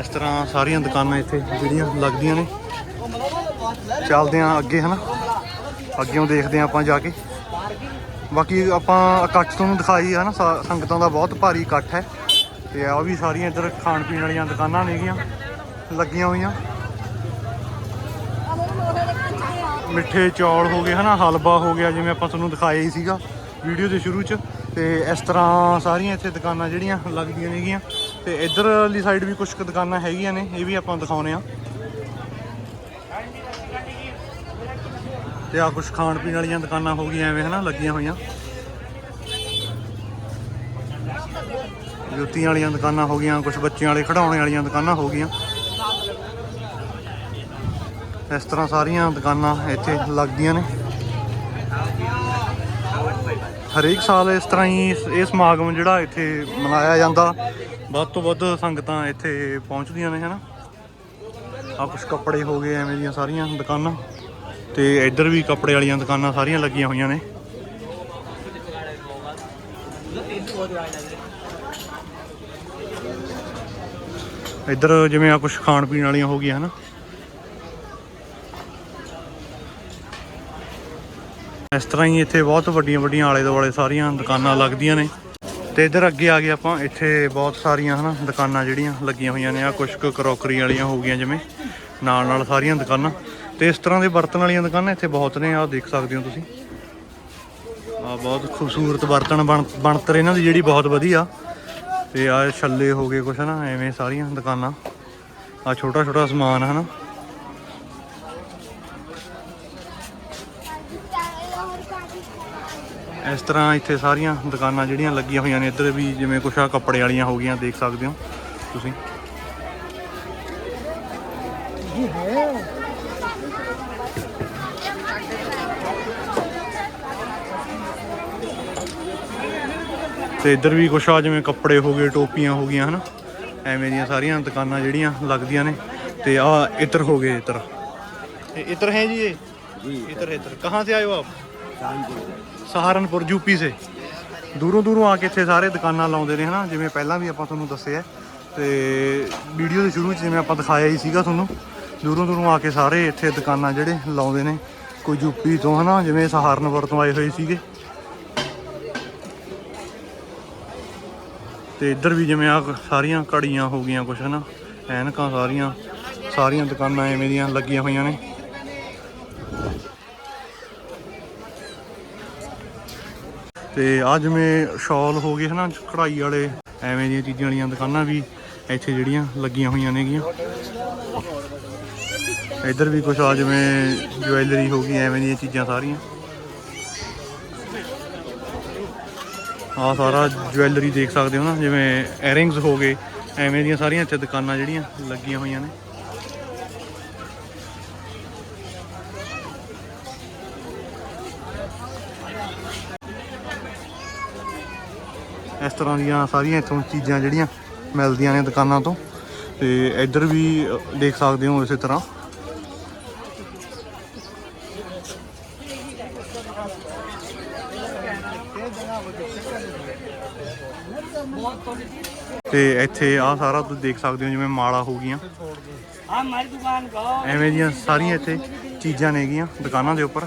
ਇਸ ਤਰ੍ਹਾਂ ਸਾਰੀਆਂ ਦੁਕਾਨਾਂ ਇੱਥੇ ਜਿਹੜੀਆਂ ਲੱਗਦੀਆਂ ਨੇ। ਚੱਲਦੇ ਆਂ ਅੱਗੇ ਹਨਾ। ਅੱਗੇੋਂ ਦੇਖਦੇ ਆਂ ਆਪਾਂ ਜਾ ਕੇ। ਬਾਕੀ ਆਪਾਂ ਇਕੱਠ ਤੁਹਾਨੂੰ ਦਿਖਾਈ ਹੈ ਨਾ, ਸਾ- ਸੰਗਤਾਂ ਦਾ ਬਹੁਤ ਭਾਰੀ ਇਕੱਠ ਹੈ। ਤੇ ਆ ਵੀ ਸਾਰੀਆਂ ਇੱਧਰ ਖਾਣ ਪੀਣ ਵਾਲੀਆਂ ਦੁਕਾਨਾਂ ਨੇਗੀਆਂ, ਲੱਗੀਆਂ ਹੋਈਆਂ। ਮਿੱਠੇ ਚੌਲ ਹੋ ਗਏ, ਹਨਾ, ਹਲਵਾ ਹੋ ਗਿਆ, ਜਿਵੇਂ ਆਪਾਂ ਤੁਹਾਨੂੰ ਦਿਖਾਇਆ ਹੀ ਸੀਗਾ ਵੀਡੀਓ ਦੇ ਸ਼ੁਰੂ 'ਚ। ਤੇ ਇਸ ਤਰ੍ਹਾਂ ਸਾਰੀਆਂ ਇੱਥੇ ਦੁਕਾਨਾਂ ਜਿਹੜੀਆਂ ਲੱਗਦੀਆਂ ਨੇਗੀਆਂ। ਤੇ ਇੱਧਰਲੀ ਸਾਈਡ ਵੀ ਕੁਝ ਕੁ ਦੁਕਾਨਾਂ ਹੈਗੀਆਂ ਨੇ, ਇਹ ਵੀ ਆਪਾਂ ਦਿਖਾਉਨੇ ਆ। ਤੇ ਆ ਕੁਝ ਖਾਣ ਪੀਣ ਵਾਲੀਆਂ ਦੁਕਾਨਾਂ ਹੋ ਗਈਆਂ ਐਵੇਂ ਹਨਾ, ਲੱਗੀਆਂ ਹੋਈਆਂ। ਜੁੱਤੀਆਂ ਵਾਲੀਆਂ ਦੁਕਾਨਾਂ ਹੋ ਗਈਆਂ ਕੁਝ ਬੱਚਿਆਂ ਵਾਲੇ ਖਿਡੌਣੇ ਵਾਲੀਆਂ ਦੁਕਾਨਾਂ ਹੋ ਗਈਆਂ। ਇਸ ਤਰ੍ਹਾਂ ਸਾਰੀਆਂ ਦੁਕਾਨਾਂ ਇੱਥੇ ਲੱਗਦੀਆਂ ਨੇ। ਹਰੇਕ ਸਾਲ ਇਸ ਤਰ੍ਹਾਂ ਹੀ ਇਹ ਸਮਾਗਮ ਜਿਹੜਾ ਇੱਥੇ ਮਨਾਇਆ ਜਾਂਦਾ, ਵੱਧ ਤੋਂ ਵੱਧ ਸੰਗਤਾਂ ਇੱਥੇ ਪਹੁੰਚਦੀਆਂ ਨੇ ਹਨਾ। ਆ ਕੁਝ ਕੱਪੜੇ ਹੋ ਗਏ ਐਵੇਂ ਦੀਆਂ ਸਾਰੀਆਂ ਦੁਕਾਨਾਂ। ਤੇ ਇੱਧਰ ਵੀ ਕੱਪੜੇ ਵਾਲੀਆਂ ਦੁਕਾਨਾਂ ਸਾਰੀਆਂ ਲੱਗੀਆਂ ਹੋਈਆਂ ਨੇ। ਇੱਧਰ ਜਿਵੇਂ ਆ ਕੁਝ ਖਾਣ ਪੀਣ ਵਾਲੀਆਂ ਹੋ ਗਈਆਂ, ਹਨਾ? ਇਸ ਤਰ੍ਹਾਂ ਹੀ ਇੱਥੇ ਬਹੁਤ ਵੱਡੀਆਂ ਵੱਡੀਆਂ ਆਲੇ ਦੁਆਲੇ ਸਾਰੀਆਂ ਦੁਕਾਨਾਂ ਲੱਗਦੀਆਂ ਨੇ। ਤੇ ਇੱਧਰ ਅੱਗੇ ਆ ਗਏ ਆਪਾਂ, ਇੱਥੇ ਬਹੁਤ ਸਾਰੀਆਂ, ਹਨਾ, ਦੁਕਾਨਾਂ ਜਿਹੜੀਆਂ ਲੱਗੀਆਂ ਹੋਈਆਂ ਨੇ। ਆ ਕੁਝ ਕੁ ਕਰੋਕਰੀ ਵਾਲੀਆਂ ਹੋ ਗਈਆਂ ਜਿਵੇਂ। ਨਾਲ ਨਾਲ ਸਾਰੀਆਂ ਦੁਕਾਨਾਂ। ਤੇ ਇਸ ਤਰ੍ਹਾਂ ਦੇ ਬਰਤਨ ਵਾਲੀਆਂ ਦੁਕਾਨਾਂ ਇੱਥੇ ਬਹੁਤ ਨੇ, ਆਹ ਦੇਖ ਸਕਦੇ ਹੋ ਤੁਸੀਂ। ਆ ਬਹੁਤ ਖੂਬਸੂਰਤ ਬਰਤਨ ਬਣਤਰ ਇਹਨਾਂ ਦੀ ਜਿਹੜੀ ਬਹੁਤ ਵਧੀਆ। ਤੇ ਆ ਛੱਲੇ ਹੋ ਗਏ ਕੁਛ ਨਾ ਐਵੇਂ ਸਾਰੀਆਂ ਦੁਕਾਨਾਂ। ਆ ਛੋਟਾ ਛੋਟਾ ਸਮਾਨ ਹਨਾ। ਇਸ ਤਰ੍ਹਾਂ ਇੱਥੇ ਸਾਰੀਆਂ ਦੁਕਾਨਾਂ ਜਿਹੜੀਆਂ ਲੱਗੀਆਂ ਹੋਈਆਂ ਨੇ, ਇੱਧਰ ਵੀ ਜਿਵੇਂ ਕੁਛ ਆ ਕੱਪੜੇ ਵਾਲੀਆਂ ਹੋ ਗਈਆਂ, ਦੇਖ ਸਕਦੇ ਹੋ ਤੁਸੀਂ। ਤੇ ਇੱਧਰ ਵੀ ਕੁਛ ਆ ਜਿਵੇਂ ਕੱਪੜੇ ਹੋ ਗਏ ਟੋਪੀਆਂ ਹੋ ਗਈਆਂ ਹਨਾ ਐਵੇਂ ਦੀਆਂ ਸਾਰੀਆਂ ਦੁਕਾਨਾਂ ਜਿਹੜੀਆਂ ਲੱਗਦੀਆਂ ਨੇ ਤੇ ਆ ਇੱਧਰ ਹੋ ਗਏ ਇੱਧਰ ਇਹ ਇੱਧਰ ਹੈ ਜੀ ਇਹ जी इधर इधर कहाँ से आए हो आप ਸਹਾਰਨਪੁਰ ਯੂਪੀ ਸੇ ਦੂਰੋਂ ਦੂਰੋਂ ਆ ਕੇ ਇੱਥੇ ਸਾਰੇ ਦੁਕਾਨਾਂ ਲਾਉਂਦੇ ਨੇ ਹਨਾ ਜਿਵੇਂ ਪਹਿਲਾਂ ਵੀ ਆਪਾਂ ਤੁਹਾਨੂੰ ਦੱਸਿਆ ਤੇ ਵੀਡੀਓ ਦੇ ਸ਼ੁਰੂ 'ਚ ਜਿਵੇਂ ਆਪਾਂ ਦਿਖਾਇਆ ਹੀ ਸੀਗਾ ਤੁਹਾਨੂੰ ਦੂਰੋਂ ਦੂਰੋਂ ਆ ਕੇ ਸਾਰੇ ਇੱਥੇ ਦੁਕਾਨਾਂ ਜਿਹੜੇ ਲਾਉਂਦੇ ਨੇ ਕੋਈ ਯੂਪੀ ਤੋਂ ਹਨਾ ਜਿਵੇਂ ਸਹਾਰਨਪੁਰ ਤੋਂ ਆਏ ਹੋਏ ਸੀਗੇ ਤੇ ਇੱਧਰ ਵੀ ਜਿਵੇਂ ਆ ਸਾਰੀਆਂ ਘੜੀਆਂ ਹੋ ਗਈਆਂ ਕੁਛ, ਹਨਾ? ਐਨਕਾਂ ਸਾਰੀਆਂ ਸਾਰੀਆਂ ਦੁਕਾਨਾਂ ਐਵੇਂ ਦੀਆਂ ਲੱਗੀਆਂ ਹੋਈਆਂ ਨੇ। ਤੇ ਆ ਜਿਵੇਂ ਸ਼ਾਲ ਹੋ ਗਏ, ਹਨਾ, ਕਢਾਈ ਵਾਲੇ, ਐਵੇਂ ਦੀਆਂ ਚੀਜ਼ਾਂ ਵਾਲੀਆਂ ਦੁਕਾਨਾਂ ਵੀ ਇੱਥੇ ਜਿਹੜੀਆਂ ਲੱਗੀਆਂ ਹੋਈਆਂ ਨੇਗੀਆਂ। ਇੱਧਰ ਵੀ ਕੁਝ ਆ ਜਿਵੇਂ ਜੁਐਲਰੀ ਹੋ ਗਈ, ਐਵੇਂ ਦੀਆਂ ਚੀਜ਼ਾਂ ਸਾਰੀਆਂ। ਆ ਸਾਰਾ ਜੁਐਲਰੀ ਦੇਖ ਸਕਦੇ ਹੋ ਨਾ, ਜਿਵੇਂ 에ਅਰਿੰਗਸ ਹੋ ਗਏ, ਐਵੇਂ ਦੀਆਂ ਸਾਰੀਆਂ ਇੱਥੇ ਦੁਕਾਨਾਂ ਜਿਹੜੀਆਂ ਲੱਗੀਆਂ ਹੋਈਆਂ ਨੇ। ਇਸ ਤਰ੍ਹਾਂ ਦੀਆਂ ਸਾਰੀਆਂ ਇੱਥੋਂ ਚੀਜ਼ਾਂ ਜਿਹੜੀਆਂ ਮਿਲਦੀਆਂ ਨੇ ਦੁਕਾਨਾਂ ਤੋਂ, ਤੇ ਇੱਧਰ ਵੀ ਦੇਖ ਸਕਦੇ ਹੋ ਇਸੇ ਤਰ੍ਹਾਂ। ਤੇ ਇੱਥੇ ਆ ਸਾਰਾ ਤੁਸੀਂ ਦੇਖ ਸਕਦੇ ਹੋ ਜਿਵੇਂ ਮਾਲਾ ਹੋ ਗਈਆਂ। ਆ ਮਾਰੀ ਦੁਕਾਨ ਕੋ ਐਵੇਂ ਦੀਆਂ ਸਾਰੀਆਂ ਇੱਥੇ ਚੀਜ਼ਾਂ ਨੇਗੀਆਂ ਦੁਕਾਨਾਂ ਦੇ ਉੱਪਰ।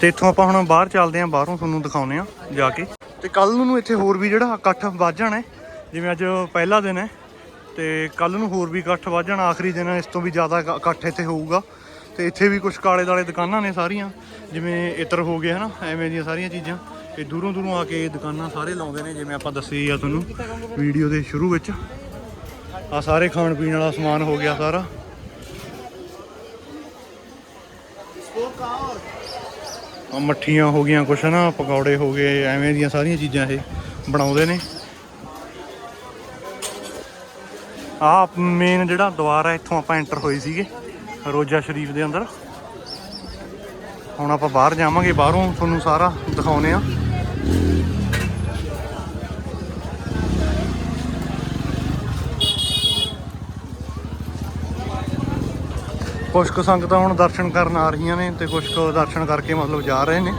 ਤੇ ਇੱਥੋਂ ਆਪਾਂ ਹੁਣ ਬਾਹਰ ਚੱਲਦੇ ਆਂ ਬਾਹਰੋਂ ਤੁਹਾਨੂੰ ਦਿਖਾਉਨੇ ਆ ਜਾ ਕੇ। ਤੇ ਕੱਲ ਨੂੰ ਇੱਥੇ ਹੋਰ ਵੀ ਜਿਹੜਾ ਇਕੱਠ ਵੱਧ ਜਾਣਾ ਜਿਵੇਂ ਅੱਜ ਪਹਿਲਾ ਦਿਨ ਹੈ, ਤੇ ਕੱਲ ਨੂੰ ਹੋਰ ਵੀ ਇਕੱਠ ਵੱਧ ਜਾਣਾ, ਆਖਰੀ ਦਿਨ ਇਸ ਤੋਂ ਵੀ ਜ਼ਿਆਦਾ ਇਕੱਠ ਇੱਥੇ ਹੋਊਗਾ। ਤੇ ਇੱਥੇ ਵੀ ਕੁਝ ਕਾਲੇ ਦਾਲੇ ਦੁਕਾਨਾਂ ਨੇ ਸਾਰੀਆਂ, ਜਿਵੇਂ ਇਤਰ ਹੋ ਗਏ, ਹਨਾ, ਐਵੇਂ ਦੀਆਂ ਸਾਰੀਆਂ ਚੀਜ਼ਾਂ। ਇਹ ਦੂਰੋਂ ਦੂਰੋਂ ਆ ਕੇ ਇਹ ਦੁਕਾਨਾਂ ਸਾਰੇ ਲਾਉਂਦੇ ਨੇ, ਜਿਵੇਂ ਆਪਾਂ ਦੱਸੀ ਆ ਤੁਹਾਨੂੰ ਵੀਡੀਓ ਦੇ ਸ਼ੁਰੂ ਵਿੱਚ। ਆ ਸਾਰੇ ਖਾਣ ਪੀਣ ਵਾਲਾ ਸਮਾਨ ਹੋ ਗਿਆ ਸਾਰਾ। ਆ ਮੱਠੀਆਂ ਹੋ ਗਈਆਂ ਕੁਛ ਨਾ, ਪਕੌੜੇ ਹੋ ਗਏ, ਐਵੇਂ ਦੀਆਂ ਸਾਰੀਆਂ ਚੀਜ਼ਾਂ ਇਹ ਬਣਾਉਂਦੇ ਨੇ। ਆ ਮੇਨ ਜਿਹੜਾ ਦੁਆਰ ਹੈ ਇੱਥੋਂ ਆਪਾਂ ਐਂਟਰ ਹੋਏ ਸੀਗੇ, ਰੋਜ਼ਾ ਸ਼ਰੀਫ ਦੇ ਅੰਦਰ। ਹੁਣ ਆਪਾਂ ਬਾਹਰ ਜਾਵਾਂਗੇ, ਬਾਹਰੋਂ ਤੁਹਾਨੂੰ ਸਾਰਾ ਦਿਖਾਉਨੇ ਆ। ਕੁਛ ਕੁ ਸੰਗਤਾਂ ਹੁਣ ਦਰਸ਼ਨ ਕਰਨ ਆ ਰਹੀਆਂ ਨੇ ਤੇ ਕੁਛ ਕੁ ਦਰਸ਼ਨ ਕਰਕੇ ਮਤਲਬ ਜਾ ਰਹੇ ਨੇ।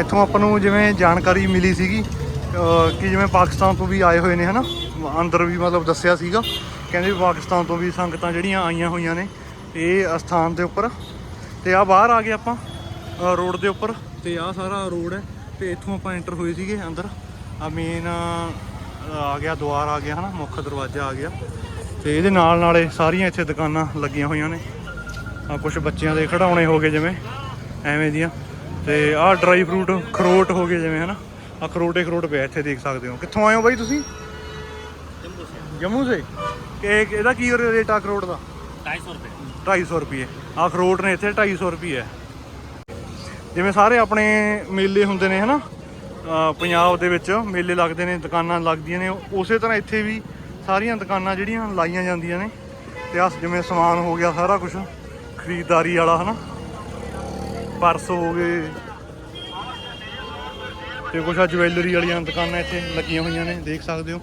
ਇੱਥੋਂ ਆਪਾਂ ਨੂੰ ਜਿਵੇਂ ਜਾਣਕਾਰੀ ਮਿਲੀ ਸੀਗੀ ਕਿ ਜਿਵੇਂ ਪਾਕਿਸਤਾਨ ਤੋਂ ਵੀ ਆਏ ਹੋਏ ਨੇ, ਹਨਾ? ਅੰਦਰ ਵੀ ਮਤਲਬ ਦੱਸਿਆ ਸੀਗਾ। ਕਹਿੰਦੇ ਵੀ ਪਾਕਿਸਤਾਨ ਤੋਂ ਵੀ ਸੰਗਤਾਂ ਜਿਹੜੀਆਂ ਆਈਆਂ ਹੋਈਆਂ ਨੇ, ਇਹ ਅਸਥਾਨ ਦੇ ਉੱਪਰ। ਤੇ ਆ ਬਾਹਰ ਆ ਗਏ ਆਪਾਂ ਰੋਡ ਦੇ ਉੱਪਰ। ਤੇ ਆ ਸਾਰਾ ਰੋਡ ਹੈ, ਤੇ ਇੱਥੋਂ ਆਪਾਂ ਐਂਟਰ ਹੋਏ ਸੀਗੇ ਅੰਦਰ। ਆ ਮੇਨ ਆ ਗਿਆ ਦੁਆਰ ਆ ਗਿਆ ਹਨਾ ਮੁੱਖ ਦਰਵਾਜ਼ਾ ਆ ਗਿਆ। ਤੇ ਇਹਦੇ ਨਾਲ ਨਾਲੇ ਸਾਰੀਆਂ ਇੱਥੇ ਦੁਕਾਨਾਂ ਲੱਗੀਆਂ ਹੋਈਆਂ ਨੇ। ਆ ਕੁਝ ਬੱਚਿਆਂ ਦੇ ਖਿਡੌਣੇ ਹੋ ਗਏ ਜਿਵੇਂ ਐਵੇਂ ਦੀਆਂ। ਤੇ ਆਹ ਡਰਾਈ ਫਰੂਟ ਖਰੋਟ ਹੋ ਗਏ ਜਿਵੇਂ ਹਨਾ। ਆ ਖਰੋਟੇ ਖਰੋਟ ਪਿਆ ਇੱਥੇ ਦੇਖ ਸਕਦੇ ਹੋ। ਕਿੱਥੋਂ ਆਏ ਹੋ ਬਾਈ ਤੁਸੀਂ? ਜੰਮੂ ਸੇ। ਜੰਮੂ ਸੇ ਕਿ ਇਹਦਾ ਕੀ ਰੇਟ ਆ ਖਰੋਟ ਦਾ? 250 ਰੁਪਏ। 250 ਰੁਪਏ। ਆ ਖਰੋਟ ਨੇ ਇੱਥੇ 250 ਰੁਪਏ। ਜਿਵੇਂ ਸਾਰੇ ਆਪਣੇ ਮੇਲੇ ਹੁੰਦੇ ਨੇ ਹਨਾ। ਪੰਜਾਬ ਦੇ ਵਿੱਚ ਮੇਲੇ ਲੱਗਦੇ ਨੇ, ਦੁਕਾਨਾਂ ਲੱਗਦੀਆਂ ਨੇ। ਉਸੇ ਤਰ੍ਹਾਂ ਇੱਥੇ ਵੀ ਸਾਰੀਆਂ ਦੁਕਾਨਾਂ ਜਿਹੜੀਆਂ ਲਾਈਆਂ ਜਾਂਦੀਆਂ ਨੇ। ਤੇ ਆ ਜਿਵੇਂ ਸਮਾਨ ਹੋ ਗਿਆ ਸਾਰਾ ਕੁਝ ਖਰੀਦਦਾਰੀ ਵਾਲਾ, ਹਨਾ? ਪਰਸ ਹੋ ਗਏ। ਤੇ ਕੁਛ ਆ ਜਵੈਲਰੀ ਵਾਲੀਆਂ ਦੁਕਾਨਾਂ ਇੱਥੇ ਲੱਗੀਆਂ ਹੋਈਆਂ ਨੇ, ਦੇਖ ਸਕਦੇ ਹੋ।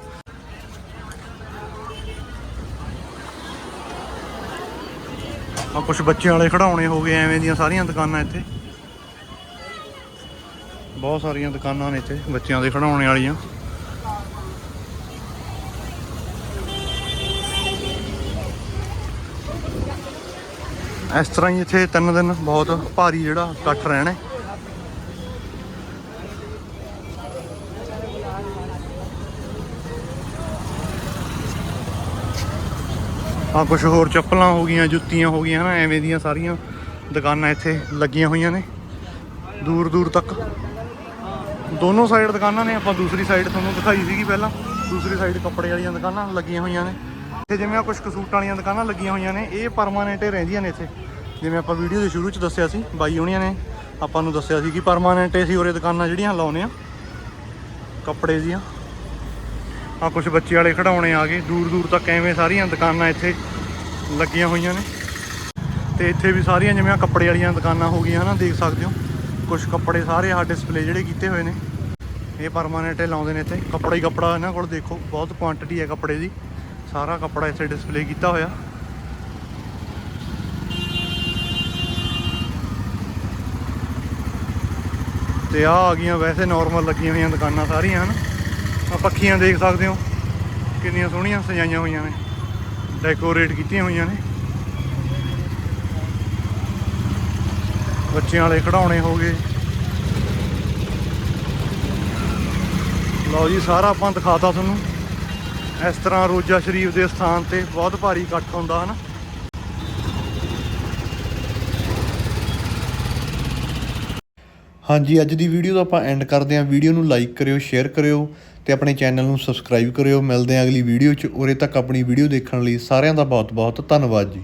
ਆ ਕੁਝ ਬੱਚਿਆਂ ਵਾਲੇ ਖਿਡੌਣੇ ਹੋ ਗਏ, ਐਵੇਂ ਦੀਆਂ ਸਾਰੀਆਂ ਦੁਕਾਨਾਂ ਇੱਥੇ। ਬਹੁਤ ਸਾਰੀਆਂ ਦੁਕਾਨਾਂ ਨੇ ਇੱਥੇ, ਬੱਚਿਆਂ ਦੇ ਖਿਡੌਣੇ ਵਾਲੀਆਂ। ਇਸ ਤਰ੍ਹਾਂ ਹੀ ਇੱਥੇ ਤਿੰਨ ਦਿਨ ਬਹੁਤ ਭਾਰੀ ਜਿਹੜਾ ਇਕੱਠ ਰਹਿਣਾ ਹੈ। ਆ ਕੁਝ ਹੋਰ ਚੱਪਲਾਂ ਹੋ ਗਈਆਂ, ਜੁੱਤੀਆਂ ਹੋ ਗਈਆਂ ਨਾ ਐਵੇਂ ਦੀਆਂ ਸਾਰੀਆਂ ਦੁਕਾਨਾਂ ਇੱਥੇ ਲੱਗੀਆਂ ਹੋਈਆਂ ਨੇ। ਦੂਰ ਦੂਰ ਤੱਕ ਦੋਨੋਂ ਸਾਈਡ ਦੁਕਾਨਾਂ ਨੇ, ਆਪਾਂ ਦੂਸਰੀ ਸਾਈਡ ਤੁਹਾਨੂੰ ਦਿਖਾਈ ਸੀਗੀ ਪਹਿਲਾਂ। ਦੂਸਰੀ ਸਾਈਡ ਕੱਪੜੇ ਵਾਲੀਆਂ ਦੁਕਾਨਾਂ ਲੱਗੀਆਂ ਹੋਈਆਂ ਨੇ। ਇੱਥੇ ਜਿਵੇਂ ਆ ਕੁਝ ਕਸੂਟਾਂ ਵਾਲੀਆਂ ਦੁਕਾਨਾਂ ਲੱਗੀਆਂ ਹੋਈਆਂ ਨੇ, ਇਹ ਪਰਮਾਨੈਂਟ ਹੀ ਰਹਿੰਦੀਆਂ ਨੇ ਇੱਥੇ। ਜਿਵੇਂ ਆਪਾਂ ਵੀਡੀਓ ਦੇ ਸ਼ੁਰੂ ਚ ਦੱਸਿਆ ਸੀ, ਬਾਈ ਹੋਣੀਆਂ ਨੇ। ਆਪਾਂ ਨੂੰ ਦੱਸਿਆ ਸੀ ਕਿ ਪਰਮਾਨੈਂਟ ਅਸੀਂ ਉਰੇ ਦੁਕਾਨਾਂ ਜਿਹੜੀਆਂ ਲਾਉਨੇ ਆ। ਕੱਪੜੇ ਦੀਆਂ ਆ ਕੁਝ ਬੱਚੇ ਵਾਲੇ ਖਿਡੌਣੇ ਆ ਗਏ, ਦੂਰ ਦੂਰ ਤੱਕ ਐਵੇਂ ਸਾਰੀਆਂ ਦੁਕਾਨਾਂ ਇੱਥੇ ਲੱਗੀਆਂ ਹੋਈਆਂ ਨੇ। ਤੇ ਇੱਥੇ ਵੀ ਸਾਰੀਆਂ ਜਿਵੇਂ ਆਹ ਕੱਪੜੇ ਵਾਲੀਆਂ ਦੁਕਾਨਾਂ ਹੋ ਗਈਆਂ, ਹਨਾ, ਦੇਖ ਸਕਦੇ ਹੋ। ਕੁਝ ਕੱਪੜੇ ਸਾਰੇ ਆ ਡਿਸਪਲੇ ਜਿਹੜੇ ਕੀਤੇ ਹੋਏ ਨੇ। ਇਹ ਪਰਮਾਨੈਂਟ ਲਾਉਂਦੇ ਨੇ ਇੱਥੇ। ਕੱਪੜਾ ਹੀ ਕੱਪੜਾ ਇਹਨਾਂ ਕੋਲ ਦੇਖੋ, ਬਹੁਤ ਕੁਆਂਟੀਟੀ ਹੈ ਕੱਪੜੇ ਦੀ। ਸਾਰਾ ਕੱਪੜਾ ਇੱਥੇ ਡਿਸਪਲੇ ਕੀਤਾ ਹੋਇਆ। ਤੇ ਆ ਆ ਗਈਆਂ ਵੈਸੇ ਨਾਰਮਲ ਲੱਗੀਆਂ ਹੋਈਆਂ ਦੁਕਾਨਾਂ ਸਾਰੀਆਂ, ਹਨ? ਆ ਪੱਖੀਆਂ ਦੇਖ ਸਕਦੇ ਹੋ। ਕਿੰਨੀਆਂ ਸੋਹਣੀਆਂ ਸਜਾਈਆਂ ਹੋਈਆਂ ਨੇ। ਡੈਕੋਰੇਟ ਕੀਤੀਆਂ ਹੋਈਆਂ ਨੇ। ਬੱਚਿਆਂ ਵਾਲੇ ਖਿਡੌਣੇ ਹੋ ਲਓ ਜੀ, ਸਾਰਾ ਆਪਾਂ ਦਿਖਾਤਾ ਤੁਹਾਨੂੰ। ਇਸ ਤਰ੍ਹਾਂ ਰੋਜ਼ਾ ਸ਼ਰੀਫ ਦੇ ਸਥਾਨ ਤੇ ਬਹੁਤ ਭਾਰੀ ਇਕੱਠ ਹੁੰਦਾ, ਹਨ? ਹਾਂਜੀ, ਅੱਜ ਦੀ ਵੀਡੀਓ ਦਾ ਆਪਾਂ ਐਂਡ ਕਰਦੇ ਹਾਂ। ਵੀਡੀਓ ਨੂੰ ਲਾਈਕ ਕਰਿਓ ਸ਼ੇਅਰ ਕਰਿਓ ਤੇ ਆਪਣੇ ਚੈਨਲ ਨੂੰ ਸਬਸਕ੍ਰਾਈਬ ਕਰਿਓ। ਮਿਲਦੇ ਹਾਂ ਅਗਲੀ ਵੀਡੀਓ 'ਚ। ਉਰੇ ਤੱਕ ਆਪਣੀ ਵੀਡੀਓ ਦੇਖਣ ਲਈ ਸਾਰਿਆਂ ਦਾ ਬਹੁਤ ਬਹੁਤ ਧੰਨਵਾਦ ਜੀ।